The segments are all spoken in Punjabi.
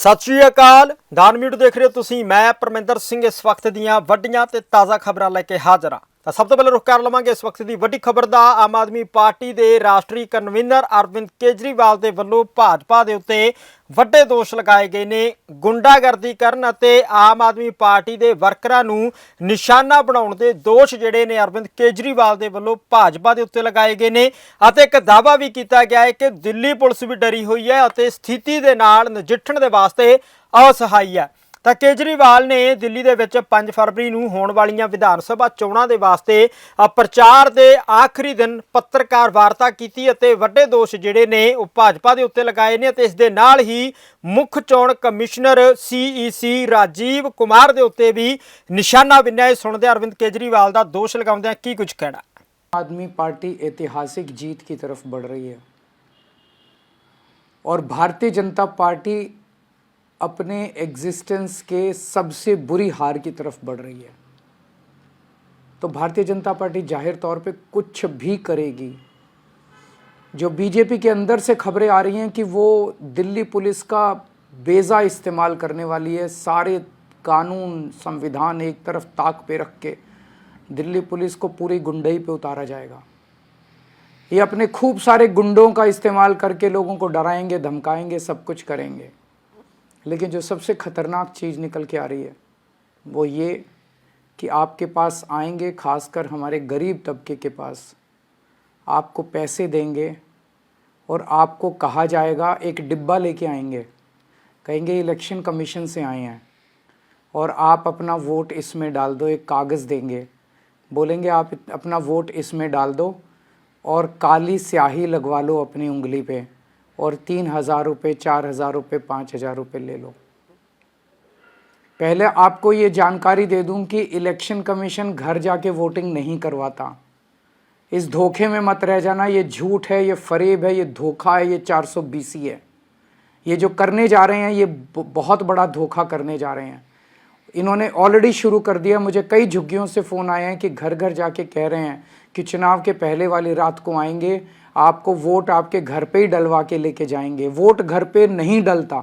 ਸਤਿ ਸ਼੍ਰੀ ਅਕਾਲ। ਦਾਨ ਮੀਡੀਆ ਦੇਖ ਰਹੇ ਹੋ ਤੁਸੀਂ। ਮੈਂ ਪਰਮਿੰਦਰ ਸਿੰਘ ਇਸ ਵਕਤ ਦੀਆਂ ਵੱਡੀਆਂ ਤੇ ਤਾਜ਼ਾ ਖਬਰਾਂ ਲੈ ਕੇ ਹਾਜ਼ਰ ਹਾਂ। ਤਾਂ ਸਭ ਤੋਂ ਪਹਿਲਾਂ ਰੁਕ ਕਰ ਲਵਾਂਗੇ ਇਸ ਵਕਤ ਦੀ ਵੱਡੀ ਖਬਰ ਦਾ। ਆਮ ਆਦਮੀ ਪਾਰਟੀ ਦੇ ਰਾਸ਼ਟਰੀ ਕਨਵੀਨਰ ਅਰਵਿੰਦ ਕੇਜਰੀਵਾਲ ਦੇ ਵੱਲੋਂ ਭਾਜਪਾ ਦੇ ਉੱਤੇ ਵੱਡੇ ਦੋਸ਼ ਲਗਾਏ ਗਏ ਨੇ। ਗੁੰਡਾਗਰਦੀ ਕਰਨ ਅਤੇ ਆਮ ਆਦਮੀ ਪਾਰਟੀ ਦੇ ਵਰਕਰਾਂ ਨੂੰ ਨਿਸ਼ਾਨਾ ਬਣਾਉਣ ਦੇ ਦੋਸ਼ ਜਿਹੜੇ ਨੇ ਅਰਵਿੰਦ ਕੇਜਰੀਵਾਲ ਦੇ ਵੱਲੋਂ ਭਾਜਪਾ ਦੇ ਉੱਤੇ ਲਗਾਏ ਗਏ ਨੇ ਅਤੇ ਇੱਕ ਦਾਅਵਾ ਵੀ ਕੀਤਾ ਗਿਆ ਹੈ ਕਿ ਦਿੱਲੀ ਪੁਲਿਸ ਵੀ ਡਰੀ ਹੋਈ ਹੈ ਅਤੇ ਸਥਿਤੀ ਦੇ ਨਾਲ ਨਜਿੱਠਣ ਦੇ ਵਾਸਤੇ ਅਸਹਾਈ ਹੈ। ਤਾਂ ਕੇਜਰੀਵਾਲ ਨੇ ਦਿੱਲੀ ਦੇ ਵਿੱਚ 5 ਫਰਵਰੀ ਨੂੰ ਹੋਣ ਵਾਲੀਆਂ ਵਿਧਾਨ ਸਭਾ ਚੋਣਾਂ ਦੇ ਵਾਸਤੇ ਅ, ਪ੍ਰਚਾਰ ਦੇ ਆਖਰੀ ਦਿਨ ਪੱਤਰਕਾਰ ਵਾਰਤਾ ਕੀਤੀ ਅਤੇ ਵੱਡੇ ਦੋਸ਼ ਜਿਹੜੇ ਨੇ ਉਹ ਭਾਜਪਾ ਦੇ ਉੱਤੇ ਲਗਾਏ ਨੇ ਤੇ ਇਸ ਦੇ ਨਾਲ ਹੀ ਮੁੱਖ ਚੋਣ ਕਮਿਸ਼ਨਰ ਸੀਈਸੀ ਰਾਜੀਵ ਕੁਮਾਰ ਦੇ ਉੱਤੇ ਵੀ ਨਿਸ਼ਾਨਾ ਬਿੰਨਿਆ ਇਹ ਸੁਣਦੇ ਅਰਵਿੰਦ ਕੇਜਰੀਵਾਲ ਦਾ ਦੋਸ਼ ਲਗਾਉਂਦਿਆਂ ਕੀ ਕੁਝ ਕਹਿਣਾ आदमी पार्टी ऐतिहासिक जीत की तरफ बढ़ रही है और भारतीय जनता पार्टी अपने एग्जिस्टेंस के सबसे बुरी हार की तरफ़ बढ़ रही है। तो भारतीय जनता पार्टी ज़ाहिर तौर पे कुछ भी करेगी, जो बीजेपी के अंदर से खबरें आ रही हैं कि वो दिल्ली पुलिस का बेजा इस्तेमाल करने वाली है, सारे कानून, संविधान एक तरफ़ ताक पे रख के दिल्ली पुलिस को पूरी गुंडई पे उतारा जाएगा। ये अपने खूब सारे गुंडों का इस्तेमाल करके लोगों को डराएँगे, धमकाएँगे, सब कुछ करेंगे। लेकिन जो सबसे खतरनाक चीज़ निकल के आ रही है, वो ये कि आपके पास आएँगे खासकर हमारे गरीब तबके के पास। आपको पैसे देंगे और आपको कहा जाएगा एक डिब्बा लेके आएँगे। कहेंगे, इलेक्शन कमीशन से आए हैं और आप अपना वोट इसमें डाल दो, एक कागज़ देंगे। बोलेंगे, आप अपना वोट इसमें डाल दो और काली स्याही लगवा लो अपनी उंगली पे। और तीन हज़ार रुपये चार हज़ार रुपये पाँच हज़ार रुपये ले लो। पहले आपको ये जानकारी दे दूँ कि इलेक्शन कमीशन घर जाके वोटिंग नहीं करवाता। इस धोखे में मत रह जाना, ये झूठ है, ये फरेब है, ये धोखा है, ये चार सौ बीसी है। ये जो करने जा रहे हैं, ये बहुत बड़ा धोखा करने जा रहे हैं। इन्होंने ऑलरेडी शुरू कर दिया, मुझे कई झुग्गियों से फ़ोन आए हैं कि घर घर जाके कह रहे हैं कि चुनाव के पहले वाली रात को आएँगे आपको वोट आपके घर पे ही डलवा के लेके जाएँगे। वोट घर पे नहीं डलता।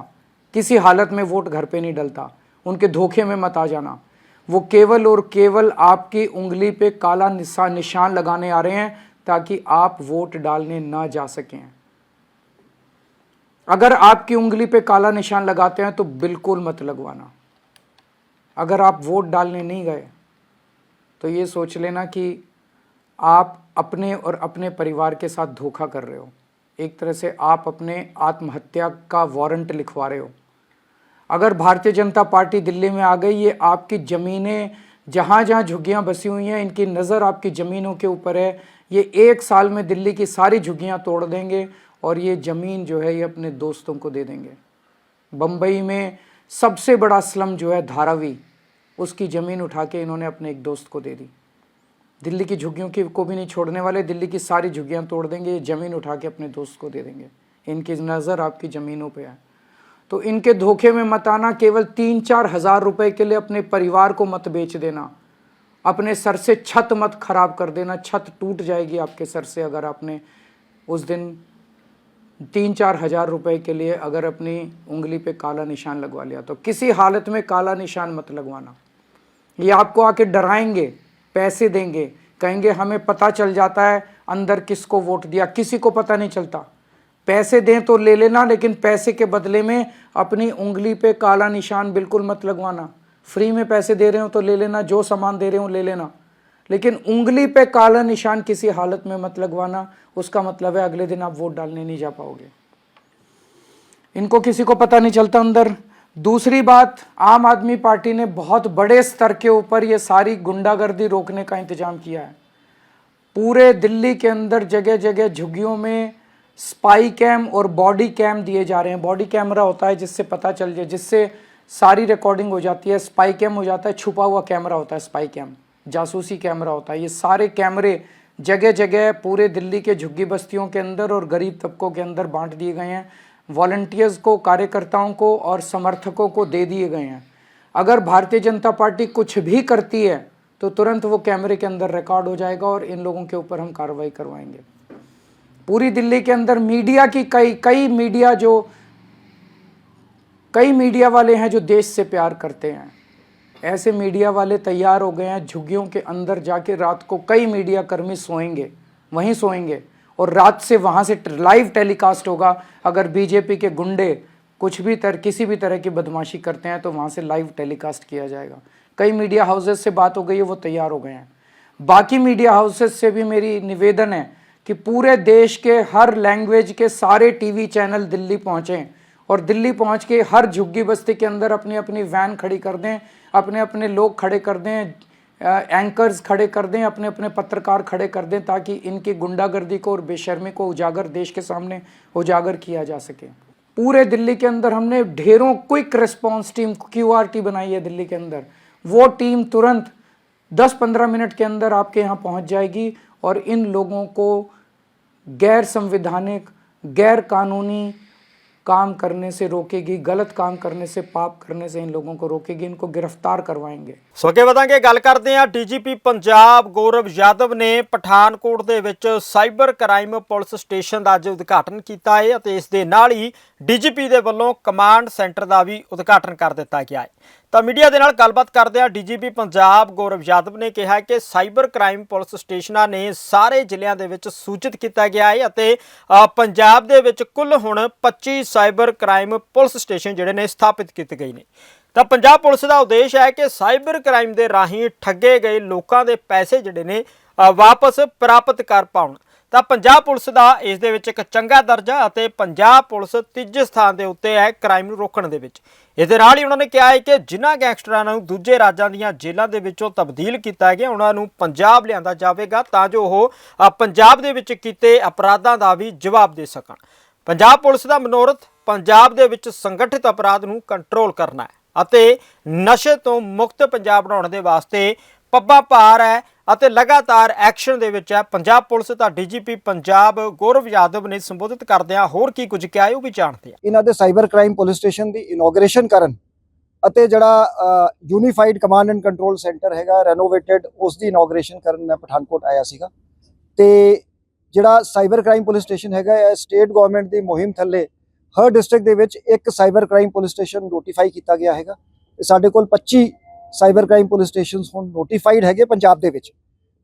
किसी हालत में वोट घर पे नहीं डलता। उनके धोखे में मत आ जाना। वो केवल और केवल आपकी उंगली पे काला निशा निशान लगाने आ रहे हैं ताकि आप वोट डालने ना जा सकें। अगर आपकी उंगली पे काला निशान लगाते हैं तो बिल्कुल मत लगवाना। अगर आप वोट डालने नहीं गए तो ये सोच लेना कि आप अपने और अपने परिवार के साथ धोखा कर रहे हो। एक तरह से आप अपने आत्महत्या का वारंट लिखवा रहे हो। अगर भारतीय जनता पार्टी दिल्ली में आ गई, ये आपकी ज़मीनें जहाँ जहाँ झुग्गियाँ बसी हुई हैं, इनकी नज़र आपकी ज़मीनों के ऊपर है। ये एक साल में दिल्ली की सारी झुग्गियाँ तोड़ देंगे और ये ज़मीन जो है, ये अपने दोस्तों को दे देंगे। बम्बई में सबसे बड़ा स्लम जो है, धारावी, उसकी ज़मीन उठा के इन्होंने अपने एक दोस्त को दे दी। दिल्ली की झुग्गियों की को भी नहीं छोड़ने वाले, दिल्ली की सारी झुग्गियाँ तोड़ देंगे, ज़मीन उठा के अपने दोस्त को दे देंगे। इनकी नज़र आपकी ज़मीनों पर है। तो इनके धोखे में मत आना, केवल तीन चार हज़ार रुपए के लिए अपने परिवार को मत बेच देना। अपने सर से छत मत खराब कर देना, छत टूट जाएगी आपके सर से अगर आपने उस दिन तीन चार हज़ार रुपए के लिए अगर अपनी उंगली पे काला निशान लगवा लिया। तो किसी हालत में काला निशान मत लगवाना। ये आपको आके डराएँगे। पैसे देंगे। कहेंगे, हमें पता चल जाता है अंदर किसको वोट दिया, किसी को पता नहीं चलता। पैसे दें तो ले लेना, लेकिन पैसे के बदले में अपनी उंगली पे काला निशान बिल्कुल मत लगवाना। फ्री में पैसे दे रहे हो तो ले लेना, जो सामान दे रहे हो ले लेना। लेकिन उंगली पे काला निशान किसी हालत में मत लगवाना, उसका मतलब है अगले दिन आप वोट डालने नहीं जा पाओगे। इनको किसी को पता नहीं चलता अंदर। दूसरी बात, आम आदमी पार्टी ने बहुत बड़े स्तर के ऊपर ये सारी गुंडागर्दी रोकने का इंतज़ाम किया है। पूरे दिल्ली के अंदर जगह जगह झुग्गियों में स्पाई कैम और बॉडी कैम दिए जा रहे हैं। बॉडी कैमरा होता है जिससे पता चल जाए, जिससे सारी रिकॉर्डिंग हो जाती है। स्पाई कैम हो जाता है, छुपा हुआ कैमरा होता है स्पाई कैम जासूसी कैमरा होता है। ये सारे कैमरे जगह जगह पूरे दिल्ली के झुग्गी बस्तियों के अंदर और गरीब तबकों के अंदर बांट दिए गए हैं। वॉलंटियर्स को, कार्यकर्ताओं को और समर्थकों को दे दिए गए हैं। अगर भारतीय जनता पार्टी कुछ भी करती है तो तुरंत वो कैमरे के अंदर रिकॉर्ड हो जाएगा और इन लोगों के ऊपर हम कार्रवाई करवाएँगे। पूरी दिल्ली के अंदर मीडिया की कई कई मीडिया जो, कई मीडिया वाले हैं जो देश से प्यार करते हैं। ऐसे मीडिया वाले तैयार हो गए हैं, झुग्गियों के अंदर जाके रात को कई मीडिया कर्मी सोएँगे, वहीं सोएँगे। और रात से वहाँ से लाइव टेलीकास्ट होगा। अगर बीजेपी के गुंडे कुछ भी तरह किसी भी तरह की बदमाशी करते हैं तो वहाँ से लाइव टेलीकास्ट किया जाएगा। कई मीडिया हाउसेस से बात हो गई है, वो तैयार हो गए हैं। बाकी मीडिया हाउसेस से भी मेरी निवेदन है कि पूरे देश के हर लैंग्वेज के सारे टीवी चैनल दिल्ली पहुंचें और दिल्ली पहुँच के हर झुग्गी बस्ती के अंदर अपनी अपनी वैन खड़ी कर दें अपने अपने लोग खड़े कर दें एंकर्स खड़े कर दें अपने अपने पत्रकार खड़े कर दें ताकि इनकी गुंडागर्दी को और बेशर्मी को उजागर देश के सामने उजागर किया जा सके। पूरे दिल्ली के अंदर हमने ढेरों क्विक रिस्पांस टीम क्यूआरटी बनाई है दिल्ली के अंदर। वो टीम तुरंत 10-15 मिनट के अंदर आपके यहाँ पहुँच जाएगी और इन लोगों को गैर संविधानिक, गैर कानूनी काम करने से रोकेगी गलत काम करने से पाप करने से इन लोगों को रोकेगी इनको गिरफ्तार करवाएंगे ਸੋ ਅੱਗੇ ਵਧਾਂਗੇ ਗੱਲ ਕਰਦੇ ਹਾਂ ਡੀਜੀਪੀ ਪੰਜਾਬ ਗੌਰਵ ਯਾਦਵ ਨੇ ਪਠਾਨਕੋਟ ਦੇ ਵਿੱਚ ਸਾਈਬਰ ਕ੍ਰਾਈਮ ਪੁਲਿਸ ਸਟੇਸ਼ਨ ਦਾ ਅੱਜ ਉਦਘਾਟਨ ਕੀਤਾ ਹੈ ਅਤੇ ਇਸ ਦੇ ਨਾਲ ਹੀ ਡੀਜੀਪੀ ਦੇ ਵੱਲੋਂ ਕਮਾਂਡ ਸੈਂਟਰ ਦਾ ਵੀ ਉਦਘਾਟਨ ਕਰ ਦਿੱਤਾ ਗਿਆ ਹੈ। ਤਾਂ ਮੀਡੀਆ ਦੇ ਨਾਲ ਗੱਲਬਾਤ ਕਰਦੇ ਹਾਂ ਡੀਜੀਪੀ ਪੰਜਾਬ ਗੌਰਵ ਯਾਦਵ ਨੇ ਕਿਹਾ ਕਿ ਸਾਈਬਰ ਕ੍ਰਾਈਮ ਪੁਲਿਸ ਸਟੇਸ਼ਨਾਂ ਨੇ ਸਾਰੇ ਜ਼ਿਲ੍ਹਿਆਂ ਦੇ ਵਿੱਚ ਸੂਚਿਤ ਕੀਤਾ ਗਿਆ ਹੈ ਅਤੇ ਪੰਜਾਬ ਦੇ ਵਿੱਚ ਕੁੱਲ ਹੁਣ 25 ਸਾਈਬਰ ਕ੍ਰਾਈਮ ਪੁਲਿਸ ਸਟੇਸ਼ਨ ਜਿਹੜੇ ਨੇ ਸਥਾਪਿਤ ਕੀਤੇ ਗਏ ਨੇ। ਤਾਂ ਪੰਜਾਬ ਪੁਲਿਸ ਦਾ ਉਦੇਸ਼ ਹੈ ਕਿ ਸਾਈਬਰ ਕ੍ਰਾਈਮ ਦੇ ਰਾਹੀਂ ਠੱਗੇ ਗਏ ਲੋਕਾਂ ਦੇ ਪੈਸੇ ਜਿਹੜੇ ਨੇ ਵਾਪਸ ਪ੍ਰਾਪਤ ਕਰ ਪਾਉਣ। ਤਾਂ ਪੰਜਾਬ ਪੁਲਿਸ ਦਾ ਇਸ ਦੇ ਵਿੱਚ ਇੱਕ ਚੰਗਾ ਦਰਜਾ ਅਤੇ ਪੰਜਾਬ ਪੁਲਿਸ ਤੀਜੇ ਸਥਾਨ ਦੇ ਉੱਤੇ ਹੈ ਕ੍ਰਾਈਮ ਨੂੰ ਰੋਕਣ ਦੇ ਵਿੱਚ। ਇਸ ਦੇ ਨਾਲ ਹੀ ਉਹਨਾਂ ਨੇ ਕਿਹਾ ਹੈ ਕਿ ਜਿਨ੍ਹਾਂ ਗੈਂਗਸਟਰਾਂ ਨੂੰ ਦੂਜੇ ਰਾਜਾਂ ਦੀਆਂ ਜੇਲ੍ਹਾਂ ਦੇ ਵਿੱਚੋਂ ਤਬਦੀਲ ਕੀਤਾ ਗਿਆ, ਉਹਨਾਂ ਨੂੰ ਪੰਜਾਬ ਲਿਆਂਦਾ ਜਾਵੇਗਾ ਤਾਂ ਜੋ ਉਹ ਪੰਜਾਬ ਦੇ ਵਿੱਚ ਕੀਤੇ ਅਪਰਾਧਾਂ ਦਾ ਵੀ ਜਵਾਬ ਦੇ ਸਕਣ। ਪੰਜਾਬ ਪੁਲਿਸ ਦਾ ਮਨੋਰਥ, ਪੰਜਾਬ ਦੇ ਵਿੱਚ ਸੰਗਠਿਤ ਅਪਰਾਧ ਨੂੰ ਕੰਟਰੋਲ ਕਰਨਾ ਹੈ ਅਤੇ ਨਸ਼ੇ ਤੋਂ ਮੁਕਤ ਪੰਜਾਬ ਬਣਾਉਣ ਦੇ ਵਾਸਤੇ ਪੱਬਾ ਭਾਰ ਹੈ ਅਤੇ ਲਗਾਤਾਰ ਐਕਸ਼ਨ ਦੇ ਵਿੱਚ ਹੈ। ਪੰਜਾਬ ਪੁਲਿਸ ਦਾ ਡੀਜੀਪੀ ਪੰਜਾਬ ਗੌਰਵ ਯਾਦਵ ਨੇ ਸੰਬੋਧਿਤ ਕਰਦਿਆਂ ਹੋਰ ਕੀ ਕੁਝ ਕਿਹਾ ਉਹ ਵੀ ਜਾਣਦੇ ਆ ਇਹਨਾਂ ਦੇ ਸਾਈਬਰ ਕ੍ਰਾਈਮ ਪੁਲਿਸ ਸਟੇਸ਼ਨ ਦੀ ਇਨੋਗ੍ਰੇਸ਼ਨ ਕਰਨ ਅਤੇ ਜਿਹੜਾ unified command and control centre ਹੈਗਾ ਰੈਨੋਵੇਟਡ ਉਸ ਦੀ ਇਨੋਗ੍ਰੇਸ਼ਨ ਕਰਨ ਮੈਂ ਪਠਾਨਕੋਟ ਆਇਆ ਸੀਗਾ। ਤੇ ਜਿਹੜਾ ਸਾਈਬਰ ਕ੍ਰਾਈਮ ਪੁਲਿਸ ਸਟੇਸ਼ਨ ਹੈਗਾ, ਇਹ ਸਟੇਟ ਗਵਰਨਮੈਂਟ ਦੀ ਮੁਹਿੰਮ ਥੱਲੇ ਹਰ ਡਿਸਟ੍ਰਿਕਟ ਦੇ ਵਿੱਚ ਇੱਕ cyber crime police station notified ਕੀਤਾ ਗਿਆ ਹੈਗਾ। ਸਾਡੇ ਕੋਲ 25 ਸਾਈਬਰ ਕ੍ਰਾਈਮ ਪੁਲਿਸ ਸਟੇਸ਼ਨਸ ਹੁਣ ਨੋਟੀਫਾਈਡ ਹੈਗੇ ਪੰਜਾਬ ਦੇ ਵਿੱਚ।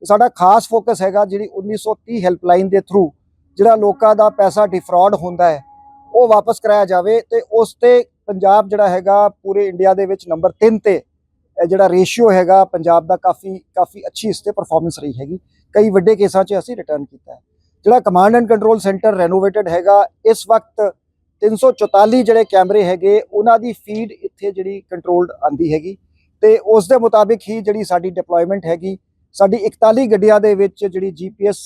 ਸਾਡਾ ਖਾਸ ਫੋਕਸ ਹੈਗਾ ਜਿਹੜੀ 1930 ਹੈਲਪਲਾਈਨ ਦੇ ਥਰੂ ਜਿਹੜਾ ਲੋਕਾਂ ਦਾ ਪੈਸਾ ਡਿਫਰਾਡ ਹੁੰਦਾ ਹੈ, ਉਹ ਵਾਪਸ ਕਰਾਇਆ ਜਾਵੇ ਤੇ ਉਸ ਤੇ ਪੰਜਾਬ ਜਿਹੜਾ ਹੈਗਾ ਪੂਰੇ ਇੰਡੀਆ ਦੇ ਵਿੱਚ ਨੰਬਰ 3 ਤੇ ਜਿਹੜਾ ਰੇਸ਼ੀਓ ਹੈਗਾ ਪੰਜਾਬ ਦਾ ਕਾਫੀ ਕਾਫੀ ਅੱਛੀ ਇਸ ਤੇ ਪਰਫਾਰਮੈਂਸ ਰਹੀ ਹੈਗੀ। ਕਈ ਵੱਡੇ ਕੇਸਾਂ 'ਚ ਅਸੀਂ ਰਿਟਰਨ ਕੀਤਾ ਹੈ। ਜਿਹੜਾ command and control centre renovated ਹੈਗਾ, ਇਸ ਵਕਤ 344 ਜਿਹੜੇ ਕੈਮਰੇ ਹੈਗੇ, ਉਹਨਾਂ ਦੀ ਫੀਡ ਇੱਥੇ ਜਿਹੜੀ ਕੰਟਰੋਲਡ ਆਂਦੀ ਹੈਗੀ। ਤੇ ਉਸ ਦੇ ਮੁਤਾਬਿਕ ਹੀ ਜਿਹੜੀ ਸਾਡੀ ਡਿਪਲੋਇਮੈਂਟ ਹੈਗੀ, ਸਾਡੀ 41 ਗੱਡੀਆਂ ਦੇ ਵਿੱਚ ਜਿਹੜੀ ਜੀਪੀਐਸ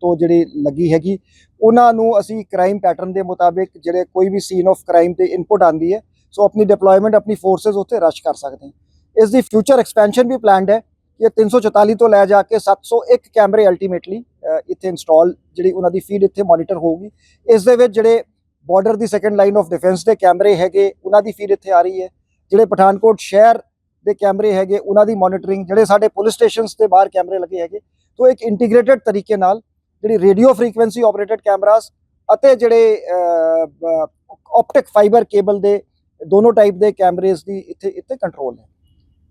ਤੋਂ ਜਿਹੜੀ ਲੱਗੀ ਹੈਗੀ, ਉਹਨਾਂ ਨੂੰ ਅਸੀਂ ਕ੍ਰਾਈਮ ਪੈਟਰਨ ਦੇ ਮੁਤਾਬਿਕ ਜਿਹੜੇ ਕੋਈ ਵੀ ਸੀਨ ਆਫ ਕ੍ਰਾਈਮ ਤੇ ਇਨਪੁਟ ਆਂਦੀ ਹੈ, ਸੋ ਆਪਣੀ ਡਿਪਲੋਇਮੈਂਟ ਆਪਣੀ ਫੋਰਸਸ ਉੱਥੇ ਰਸ਼ ਕਰ ਸਕਦੇ ਹਾਂ। ਇਸ ਦੀ ਫਿਊਚਰ ਐਕਸਪੈਂਸ਼ਨ ਵੀ ਪਲਾਨਡ ਹੈ ਕਿ 344 ਤੋਂ ਲੈ ਜਾ ਕੇ 701 ਕੈਮਰੇ ਅਲਟੀਮੇਟਲੀ ਇੱਥੇ ਇੰਸਟਾਲ ਜਿਹੜੀ ਉਹਨਾਂ ਦੀ ਫੀਡ ਇੱਥੇ ਮੋਨੀਟਰ ਹੋਊਗੀ। ਇਸ ਦੇ ਵਿੱਚ ਜਿਹੜੇ ਬਾਰਡਰ ਦੀ ਸੈਕੰਡ ਲਾਈਨ ਆਫ ਡਿਫੈਂਸ ਦੇ ਕੈਮਰੇ ਹੈਗੇ, ਉਹਨਾਂ ਦੀ ਫੀਡ ਇੱਥੇ ਆ ਰਹੀ ਹੈ। ਜਿਹੜੇ ਪਠਾਨਕੋਟ ਸ਼ਹਿਰ ਦੇ ਕੈਮਰੇ ਹੈਗੇ, ਉਹਨਾਂ ਦੀ ਮੋਨੀਟਰਿੰਗ ਜਿਹੜੇ ਸਾਡੇ ਪੁਲਿਸ ਸਟੇਸ਼ਨਸ ਤੇ ਬਾਹਰ ਕੈਮਰੇ ਲੱਗੇ ਹੈਗੇ, ਤੋਂ ਇੱਕ ਇੰਟੀਗ੍ਰੇਟਡ ਤਰੀਕੇ ਨਾਲ ਜਿਹੜੀ ਰੇਡੀਓ ਫ੍ਰੀਕੁਐਂਸੀ ਆਪਰੇਟਡ ਕੈਮਰਾਸ ਅਤੇ ਜਿਹੜੇ ਆਪਟਿਕ ਫਾਈਬਰ ਕੇਬਲ ਦੇ ਦੋਨੋਂ ਟਾਈਪ ਦੇ ਕੈਮਰੇਜ਼ ਦੀ ਇੱਥੇ ਇੱਥੇ ਕੰਟਰੋਲ ਹੈ।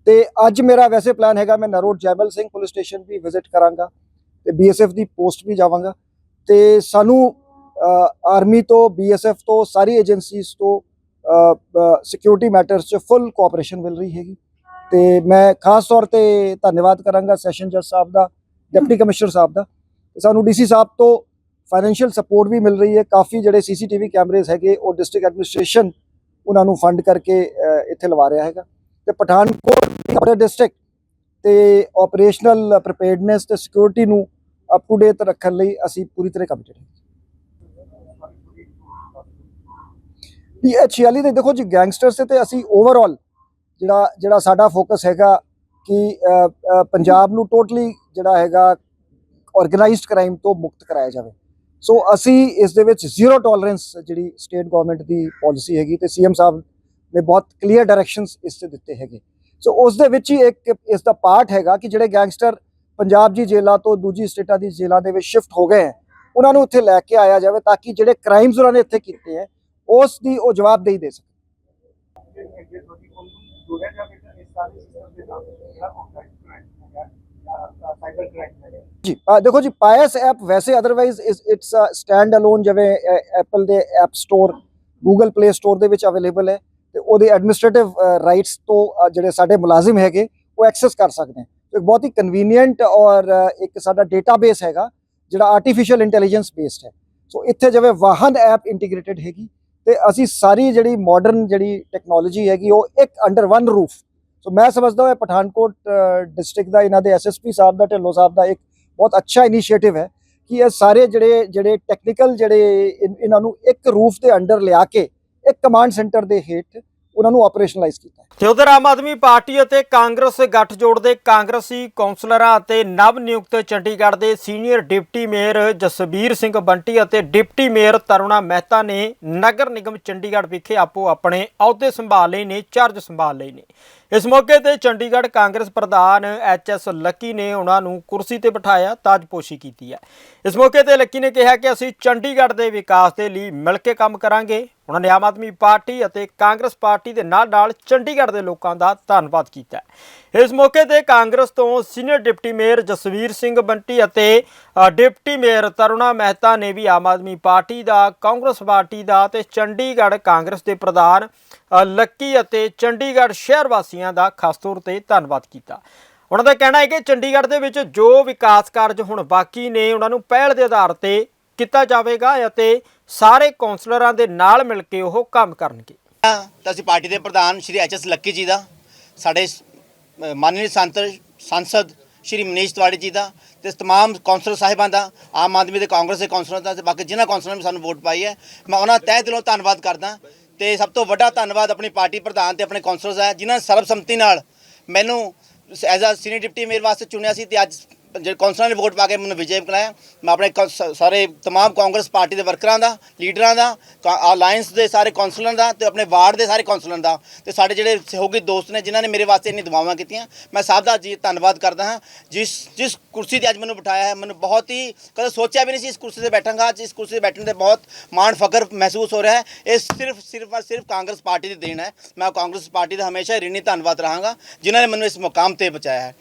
ਤੇ ਅੱਜ ਮੇਰਾ ਵੈਸੇ ਪਲਾਨ ਹੈਗਾ, ਮੈਂ ਨਰੋਟ ਜੈਮਲ ਸਿੰਘ ਪੁਲਿਸ ਸਟੇਸ਼ਨ ਵੀ ਵਿਜ਼ਿਟ ਕਰਾਂਗਾ ਤੇ ਬੀਐਸਐਫ ਦੀ ਪੋਸਟ ਵੀ ਜਾਵਾਂਗਾ ਤੇ ਸਾਨੂੰ ਆਰਮੀ ਤੋਂ ਬੀਐਸਐਫ ਤੋਂ, ਸਾਰੀ ਏਜੰਸੀਜ਼ ਤੋਂ ਸਿਕਿਉਰਿਟੀ ਮੈਟਰਸ 'ਚ ਫੁੱਲ ਕੋਆਪਰੇਸ਼ਨ ਮਿਲ ਰਹੀ ਹੈਗੀ। ਤੇ ਮੈਂ ਖਾਸ ਤੌਰ ਤੇ ਧੰਨਵਾਦ ਕਰਾਂਗਾ ਸੈਸ਼ਨ ਜੱਜ ਸਾਹਿਬ ਦਾ ਡਿਪਟੀ ਕਮਿਸ਼ਨਰ ਸਾਹਿਬ ਦਾ। ਤੇ ਸਾਨੂੰ ਡੀਸੀ ਸਾਹਿਬ ਤੋਂ ਫਾਈਨੈਂਸ਼ੀਅਲ ਸਪੋਰਟ ਵੀ ਮਿਲ ਰਹੀ ਹੈ। ਕਾਫੀ ਜਿਹੜੇ ਸੀਸੀਟੀਵੀ ਕੈਮਰੇਜ਼ ਹੈਗੇ, ਉਹ ਡਿਸਟ੍ਰਿਕਟ ਐਡਮਿਨਿਸਟ੍ਰੇਸ਼ਨ ਉਹਨਾਂ ਨੂੰ ਫੰਡ ਕਰਕੇ ਇੱਥੇ ਲਵਾ ਰਿਹਾ ਹੈਗਾ। ਤੇ ਪਠਾਨਕੋਟ ਆਪਣੇ ਡਿਸਟ੍ਰਿਕਟ ਤੇ ਆਪਰੇਸ਼ਨਲ ਪ੍ਰੀਪੇਅਰਡਨੈਸ ਤੇ ਸਿਕਿਉਰਿਟੀ ਨੂੰ ਅਪ ਟੂ ਡੇਟ ਰੱਖਣ ਲਈ ਅਸੀਂ ਪੂਰੀ ਤਰ੍ਹਾਂ ਕਮਿਟਡ ਹਾਂ ਵੀ ਇਹ 46 ਦੇ ਦੇਖੋ ਜੀ ਗੈਂਗਸਟਰਸ ਤੇ ਤੇ ਅਸੀਂ ਓਵਰਆਲ ਜਿਹੜਾ ਜਿਹੜਾ ਸਾਡਾ ਫੋਕਸ ਹੈਗਾ ਕਿ ਪੰਜਾਬ ਨੂੰ ਟੋਟਲੀ ਜਿਹੜਾ ਹੈਗਾ ਆਰਗੇਨਾਈਜ਼ਡ ਕ੍ਰਾਈਮ ਤੋਂ ਮੁਕਤ ਕਰਾਇਆ ਜਾਵੇ। ਸੋ ਅਸੀਂ ਇਸ ਦੇ ਵਿੱਚ ਜ਼ੀਰੋ ਟੋਲਰੈਂਸ ਜਿਹੜੀ ਸਟੇਟ ਗਵਰਨਮੈਂਟ ਦੀ ਪਾਲਿਸੀ ਹੈਗੀ ਤੇ ਸੀਐਮ ਸਾਹਿਬ ਨੇ ਬਹੁਤ ਕਲੀਅਰ ਡਾਇਰੈਕਸ਼ਨਸ ਇਸ ਤੇ ਦਿੱਤੇ ਹੈਗੇ। ਸੋ ਉਸ ਦੇ ਵਿੱਚ ਹੀ ਇੱਕ ਇਸ ਦਾ ਪਾਰਟ ਹੈਗਾ ਕਿ ਜਿਹੜੇ ਗੈਂਗਸਟਰ ਪੰਜਾਬ ਦੀ ਜੇਲ੍ਹਾਂ ਤੋਂ ਦੂਜੀ ਸਟੇਟਾਂ ਦੀ ਜੇਲ੍ਹਾਂ ਦੇ ਵਿੱਚ ਸ਼ਿਫਟ ਹੋ ਗਏ ਹੈ, ਉਹਨਾਂ ਨੂੰ ਉੱਥੇ ਲੈ ਕੇ ਆਇਆ ਜਾਵੇ ਤਾਂ ਕਿ ਜਿਹੜੇ ਕ੍ਰਾਈਮਸ ਉਹਨਾਂ ਨੇ ਇੱਥੇ ਕੀਤੇ ਹੈ ਉਸ ਦੀ ਉਹ ਜਵਾਬਦੇਹੀ ਦੇ ਸਕਣ ਅੱਗੇ ਤੁਹਾਡੀ ਉਹਨੂੰ ਜੋੜਿਆ ਜਾਵੇਗਾ ਇਸ ਸਾਰੇ ਸਿਸਟਮ ਦੇ ਨਾਲ ਜਿਹੜਾ ਆਨਲਾਈਨ ਕ੍ਰਾਈਮ ਹੈਗਾ ਜਾਂ ਸਾਈਬਰ ਕ੍ਰਾਈਮ ਹੈਗਾ ਜੀ ਅ, ਦੇਖੋ ਜੀ ਪਾਇਸ ਐਪ ਵੈਸੇ ਅਦਰਵਾਈਜ਼ ਇਟਸ ਸਟੈਂਡ ਅਲੋਨ ਜਿਵੇਂ ਐਪਲ ਦੇ app store Google play store ਦੇ ਵਿੱਚ ਅਵੇਲੇਬਲ ਹੈ ਤੇ ਉਹਦੇ ਐਡਮਿਨਿਸਟ੍ਰੇਟਿਵ ਰਾਈਟਸ ਤੋਂ ਅ, ਜਿਹੜੇ ਸਾਡੇ ਮੁਲਾਜ਼ਮ ਹੈਗੇ ਉਹ ਐਕਸੈਸ ਕਰ ਸਕਦੇ ਨੇ ਇੱਕ ਬਹੁਤ ਹੀ ਕਨਵੀਨੀਅੰਟ ਔਰ ਅ, ਇੱਕ ਸਾਡਾ ਡੇਟਾਬੇਸ ਹੈਗਾ ਜਿਹੜਾ ਆਰਟੀਫੀਸ਼ੀਅਲ ਇੰਟੈਲੀਜੈਂਸ ਬੇਸਡ ਹੈ ਸੋ ਇੱਥੇ ਜਿਵੇਂ ਵਾਹਨ ਐਪ ਇੰਟੀਗ੍ਰੇਟਿਡ ਹੈਗੀ ਤੇ ਅਸੀਂ ਸਾਰੀ ਜਿਹੜੀ ਮਾਡਰਨ ਜਿਹੜੀ ਟੈਕਨੋਲੋਜੀ ਹੈਗੀ, ਉਹ ਇੱਕ ਅੰਡਰ ਵਨ ਰੂਫ ਸੋ ਮੈਂ ਸਮਝਦਾ ਹਾਂ ਇਹ ਪਠਾਨਕੋਟ ਡਿਸਟ੍ਰਿਕਟ ਦਾ, ਇਹਨਾਂ ਦੇ ਐਸਐਸਪੀ ਸਾਹਿਬ ਦਾ, ਢਿੱਲੋਂ ਸਾਹਿਬ ਦਾ ਇੱਕ ਬਹੁਤ ਅੱਛਾ ਇਨੀਸ਼ੀਏਟਿਵ ਹੈ ਕਿ ਇਹ ਸਾਰੇ ਜਿਹੜੇ ਜਿਹੜੇ ਟੈਕਨੀਕਲ ਜਿਹੜੇ ਇਹਨਾਂ ਨੂੰ ਇੱਕ ਰੂਫ ਦੇ ਅੰਡਰ ਲਿਆ ਕੇ, ਇੱਕ ਕਮਾਂਡ ਸੈਂਟਰ ਦੇ ਹੇਠ ਉਹਨਾਂ ਨੂੰ ਆਪਰੇਸ਼ਨਲਾਈਜ਼ ਕੀਤਾ ਹੈ। ਤੇ ਉਧਰ ਆਮ ਆਦਮੀ ਪਾਰਟੀ ਅਤੇ ਕਾਂਗਰਸ ਗੱਠਜੋੜ ਦੇ ਕਾਂਗਰਸੀ ਕੌਂਸਲਰਾਂ ਅਤੇ ਨਵ ਨਿਯੁਕਤ ਚੰਡੀਗੜ੍ਹ ਦੇ senior deputy mayor Jasbir Singh Bunty ਅਤੇ ਡਿਪਟੀ ਮੇਅਰ ਤਰੁਣਾ ਮਹਿਤਾ ਨੇ ਨਗਰ ਨਿਗਮ ਚੰਡੀਗੜ੍ਹ ਵਿਖੇ ਆਪੋ ਆਪਣੇ ਅਹੁਦੇ ਸੰਭਾਲ ਲਏ ਨੇ, ਚਾਰਜ ਸੰਭਾਲ ਲਏ ਨੇ। ਇਸ ਮੌਕੇ ਤੇ ਚੰਡੀਗੜ੍ਹ ਕਾਂਗਰਸ ਪ੍ਰਧਾਨ ਐਚ ਐਸ ਲੱਕੀ ਨੇ ਉਹਨਾਂ ਨੂੰ ਕੁਰਸੀ ਤੇ ਬਿਠਾਇਆ, ਤਾਜਪੋਸ਼ੀ ਕੀਤੀ ਹੈ। ਇਸ ਮੌਕੇ ਤੇ ਲੱਕੀ ਨੇ ਕਿਹਾ ਕਿ ਅਸੀਂ ਚੰਡੀਗੜ੍ਹ ਦੇ ਵਿਕਾਸ ਦੇ ਲਈ ਮਿਲ ਕੇ ਕੰਮ ਕਰਾਂਗੇ। ਉਹਨਾਂ ਨੇ ਆਮ ਆਦਮੀ ਪਾਰਟੀ ਅਤੇ ਕਾਂਗਰਸ ਪਾਰਟੀ ਦੇ ਨਾਲ ਨਾਲ ਚੰਡੀਗੜ੍ਹ ਦੇ ਲੋਕਾਂ ਦਾ ਧੰਨਵਾਦ ਕੀਤਾ ਇਸ ਮੌਕੇ ਤੇ ਕਾਂਗਰਸ ਤੋਂ senior deputy mayor Jasvir Singh Bunty ਅਤੇ ਡਿਪਟੀ ਮੇਅਰ ਤਰੁਣਾ ਮਹਿਤਾ ਨੇ ਵੀ ਆਮ ਆਦਮੀ ਪਾਰਟੀ ਦਾ, ਕਾਂਗਰਸ ਪਾਰਟੀ ਦਾ ਤੇ ਚੰਡੀਗੜ੍ਹ ਕਾਂਗਰਸ ਦੇ ਪ੍ਰਧਾਨ ਲੱਕੀ ਅਤੇ ਚੰਡੀਗੜ੍ਹ ਸ਼ਹਿਰ ਵਾਸੀਆਂ ਦਾ ਖਾਸ ਤੌਰ ਤੇ ਧੰਨਵਾਦ ਕੀਤਾ। ਉਹਨਾਂ ਦਾ ਕਹਿਣਾ ਹੈ ਕਿ ਚੰਡੀਗੜ੍ਹ ਦੇ ਵਿੱਚ ਜੋ ਵਿਕਾਸ ਕਾਰਜ ਹੁਣ ਬਾਕੀ ਨੇ, ਉਹਨਾਂ ਨੂੰ ਪਹਿਲ ਦੇ ਆਧਾਰ ਤੇ ਕੀਤਾ ਜਾਵੇਗਾ ਅਤੇ ਸਾਰੇ ਕੌਂਸਲਰਾਂ ਦੇ ਨਾਲ ਮਿਲ ਕੇ ਉਹ ਕੰਮ ਕਰਨਗੇ। ਤਾਂ ਅਸੀਂ ਪਾਰਟੀ ਦੇ ਪ੍ਰਧਾਨ ਸ਼੍ਰੀ ਐਚਐਸ ਲੱਕੀ ਜੀ ਦਾ, ਸਾਡੇ ਮਾਨਨੀय ਸੰਸਦ ਸ਼੍ਰੀ ਮਨੀਸ਼ ਤਿਵਾੜੀ ਜੀ ਦਾ ਤੇ ਤਮਾਮ ਕੌਂਸਲਰ ਸਾਹਿਬਾਂ ਦਾ, ਆਮ ਆਦਮੀ ਦੇ ਕਾਂਗਰਸ ਦੇ ਕੌਂਸਲਰਾਂ ਦਾ ਤੇ ਬਾਕੀ ਜਿਨ੍ਹਾਂ ਕੌਂਸਲਰਾਂ ਨੇ ਸਾਨੂੰ ਵੋਟ ਪਾਈ ਹੈ, ਮੈਂ ਉਹਨਾਂ ਤਹਿ ਦਿਲੋਂ ਧੰਨਵਾਦ ਕਰਦਾ। ਤੇ ਸਭ ਤੋਂ ਵੱਡਾ ਧੰਨਵਾਦ ਆਪਣੀ ਪਾਰਟੀ ਪ੍ਰਧਾਨ ਤੇ ਆਪਣੇ ਕੌਂਸਲਰ ਸਾਹਿਬ ਜਿਨ੍ਹਾਂ ਸਰਬਸੰਮਤੀ ਨਾਲ ਮੈਨੂੰ as a senior deputy mayor ਵਾਸਤੇ ਚੁਣਿਆ ਸੀ ਤੇ ਅੱਜ ਜਿਹੜੇ ਕੌਂਸਲਰਾਂ ਨੇ ਵੋਟ ਪਾ ਕੇ ਮੈਨੂੰ ਵਿਜੇ ਬਣਾਇਆ ਮੈਂ ਆਪਣੇ ਕੌ- ਸ- ਸਾਰੇ तमाम ਕਾਂਗਰਸ ਪਾਰਟੀ ਦੇ ਵਰਕਰਾਂ ਦਾ ਲੀਡਰਾਂ ਦਾ ਅਲਾਈਅੰਸ ਦੇ ਸਾਰੇ ਕੌਂਸਲਰਾਂ ਦਾ ਤੇ ਆਪਣੇ ਵਾਰਡ ਦੇ ਸਾਰੇ ਕੌਂਸਲਰਾਂ ਦਾ ਤੇ ਸਾਡੇ ਜਿਹੜੇ ਸਹਿਯੋਗੀ ਦੋਸਤ ਨੇ ਜਿਨ੍ਹਾਂ ਨੇ ਮੇਰੇ ਵਾਸਤੇ ਇੰਨੀ ਦੁਆਵਾਂ ਕੀਤੀਆਂ ਮੈਂ ਸਭ ਦਾ ਜੀ ਧੰਨਵਾਦ ਕਰਦਾ ਹਾਂ ਜਿਸ ਜਿਸ ਕੁਰਸੀ ਤੇ ਅੱਜ ਮੈਨੂੰ ਬਿਠਾਇਆ ਹੈ ਮੈਨੂੰ ਬਹੁਤ ਹੀ ਕਦੇ ਸੋਚਿਆ ਵੀ ਨਹੀਂ ਸੀ ਇਸ ਕੁਰਸੀ ਤੇ ਬੈਠਾਂਗਾ ਅੱਜ ਇਸ ਕੁਰਸੀ ਤੇ ਬੈਠਣ ਤੇ ਬਹੁਤ ਮਾਣ ਫਖਰ ਮਹਿਸੂਸ ਹੋ ਰਿਹਾ ਹੈ ਇਹ ਸਿਰਫ ਸਿਰਫ ਔਰ ਸਿਰਫ ਕਾਂਗਰਸ ਪਾਰਟੀ ਦੀ ਦੇਣ ਹੈ ਮੈਂ ਕਾਂਗਰਸ ਪਾਰਟੀ ਦਾ ਹਮੇਸ਼ਾ ਰਿਣੀ ਧੰਨਵਾਦ ਰਹਾਂਗਾ ਜਿਨ੍ਹਾਂ ਨੇ ਮੈਨੂੰ ਇਸ ਮੁਕਾਮ ਤੇ ਪਹੁੰਚਾਇਆ ਹੈ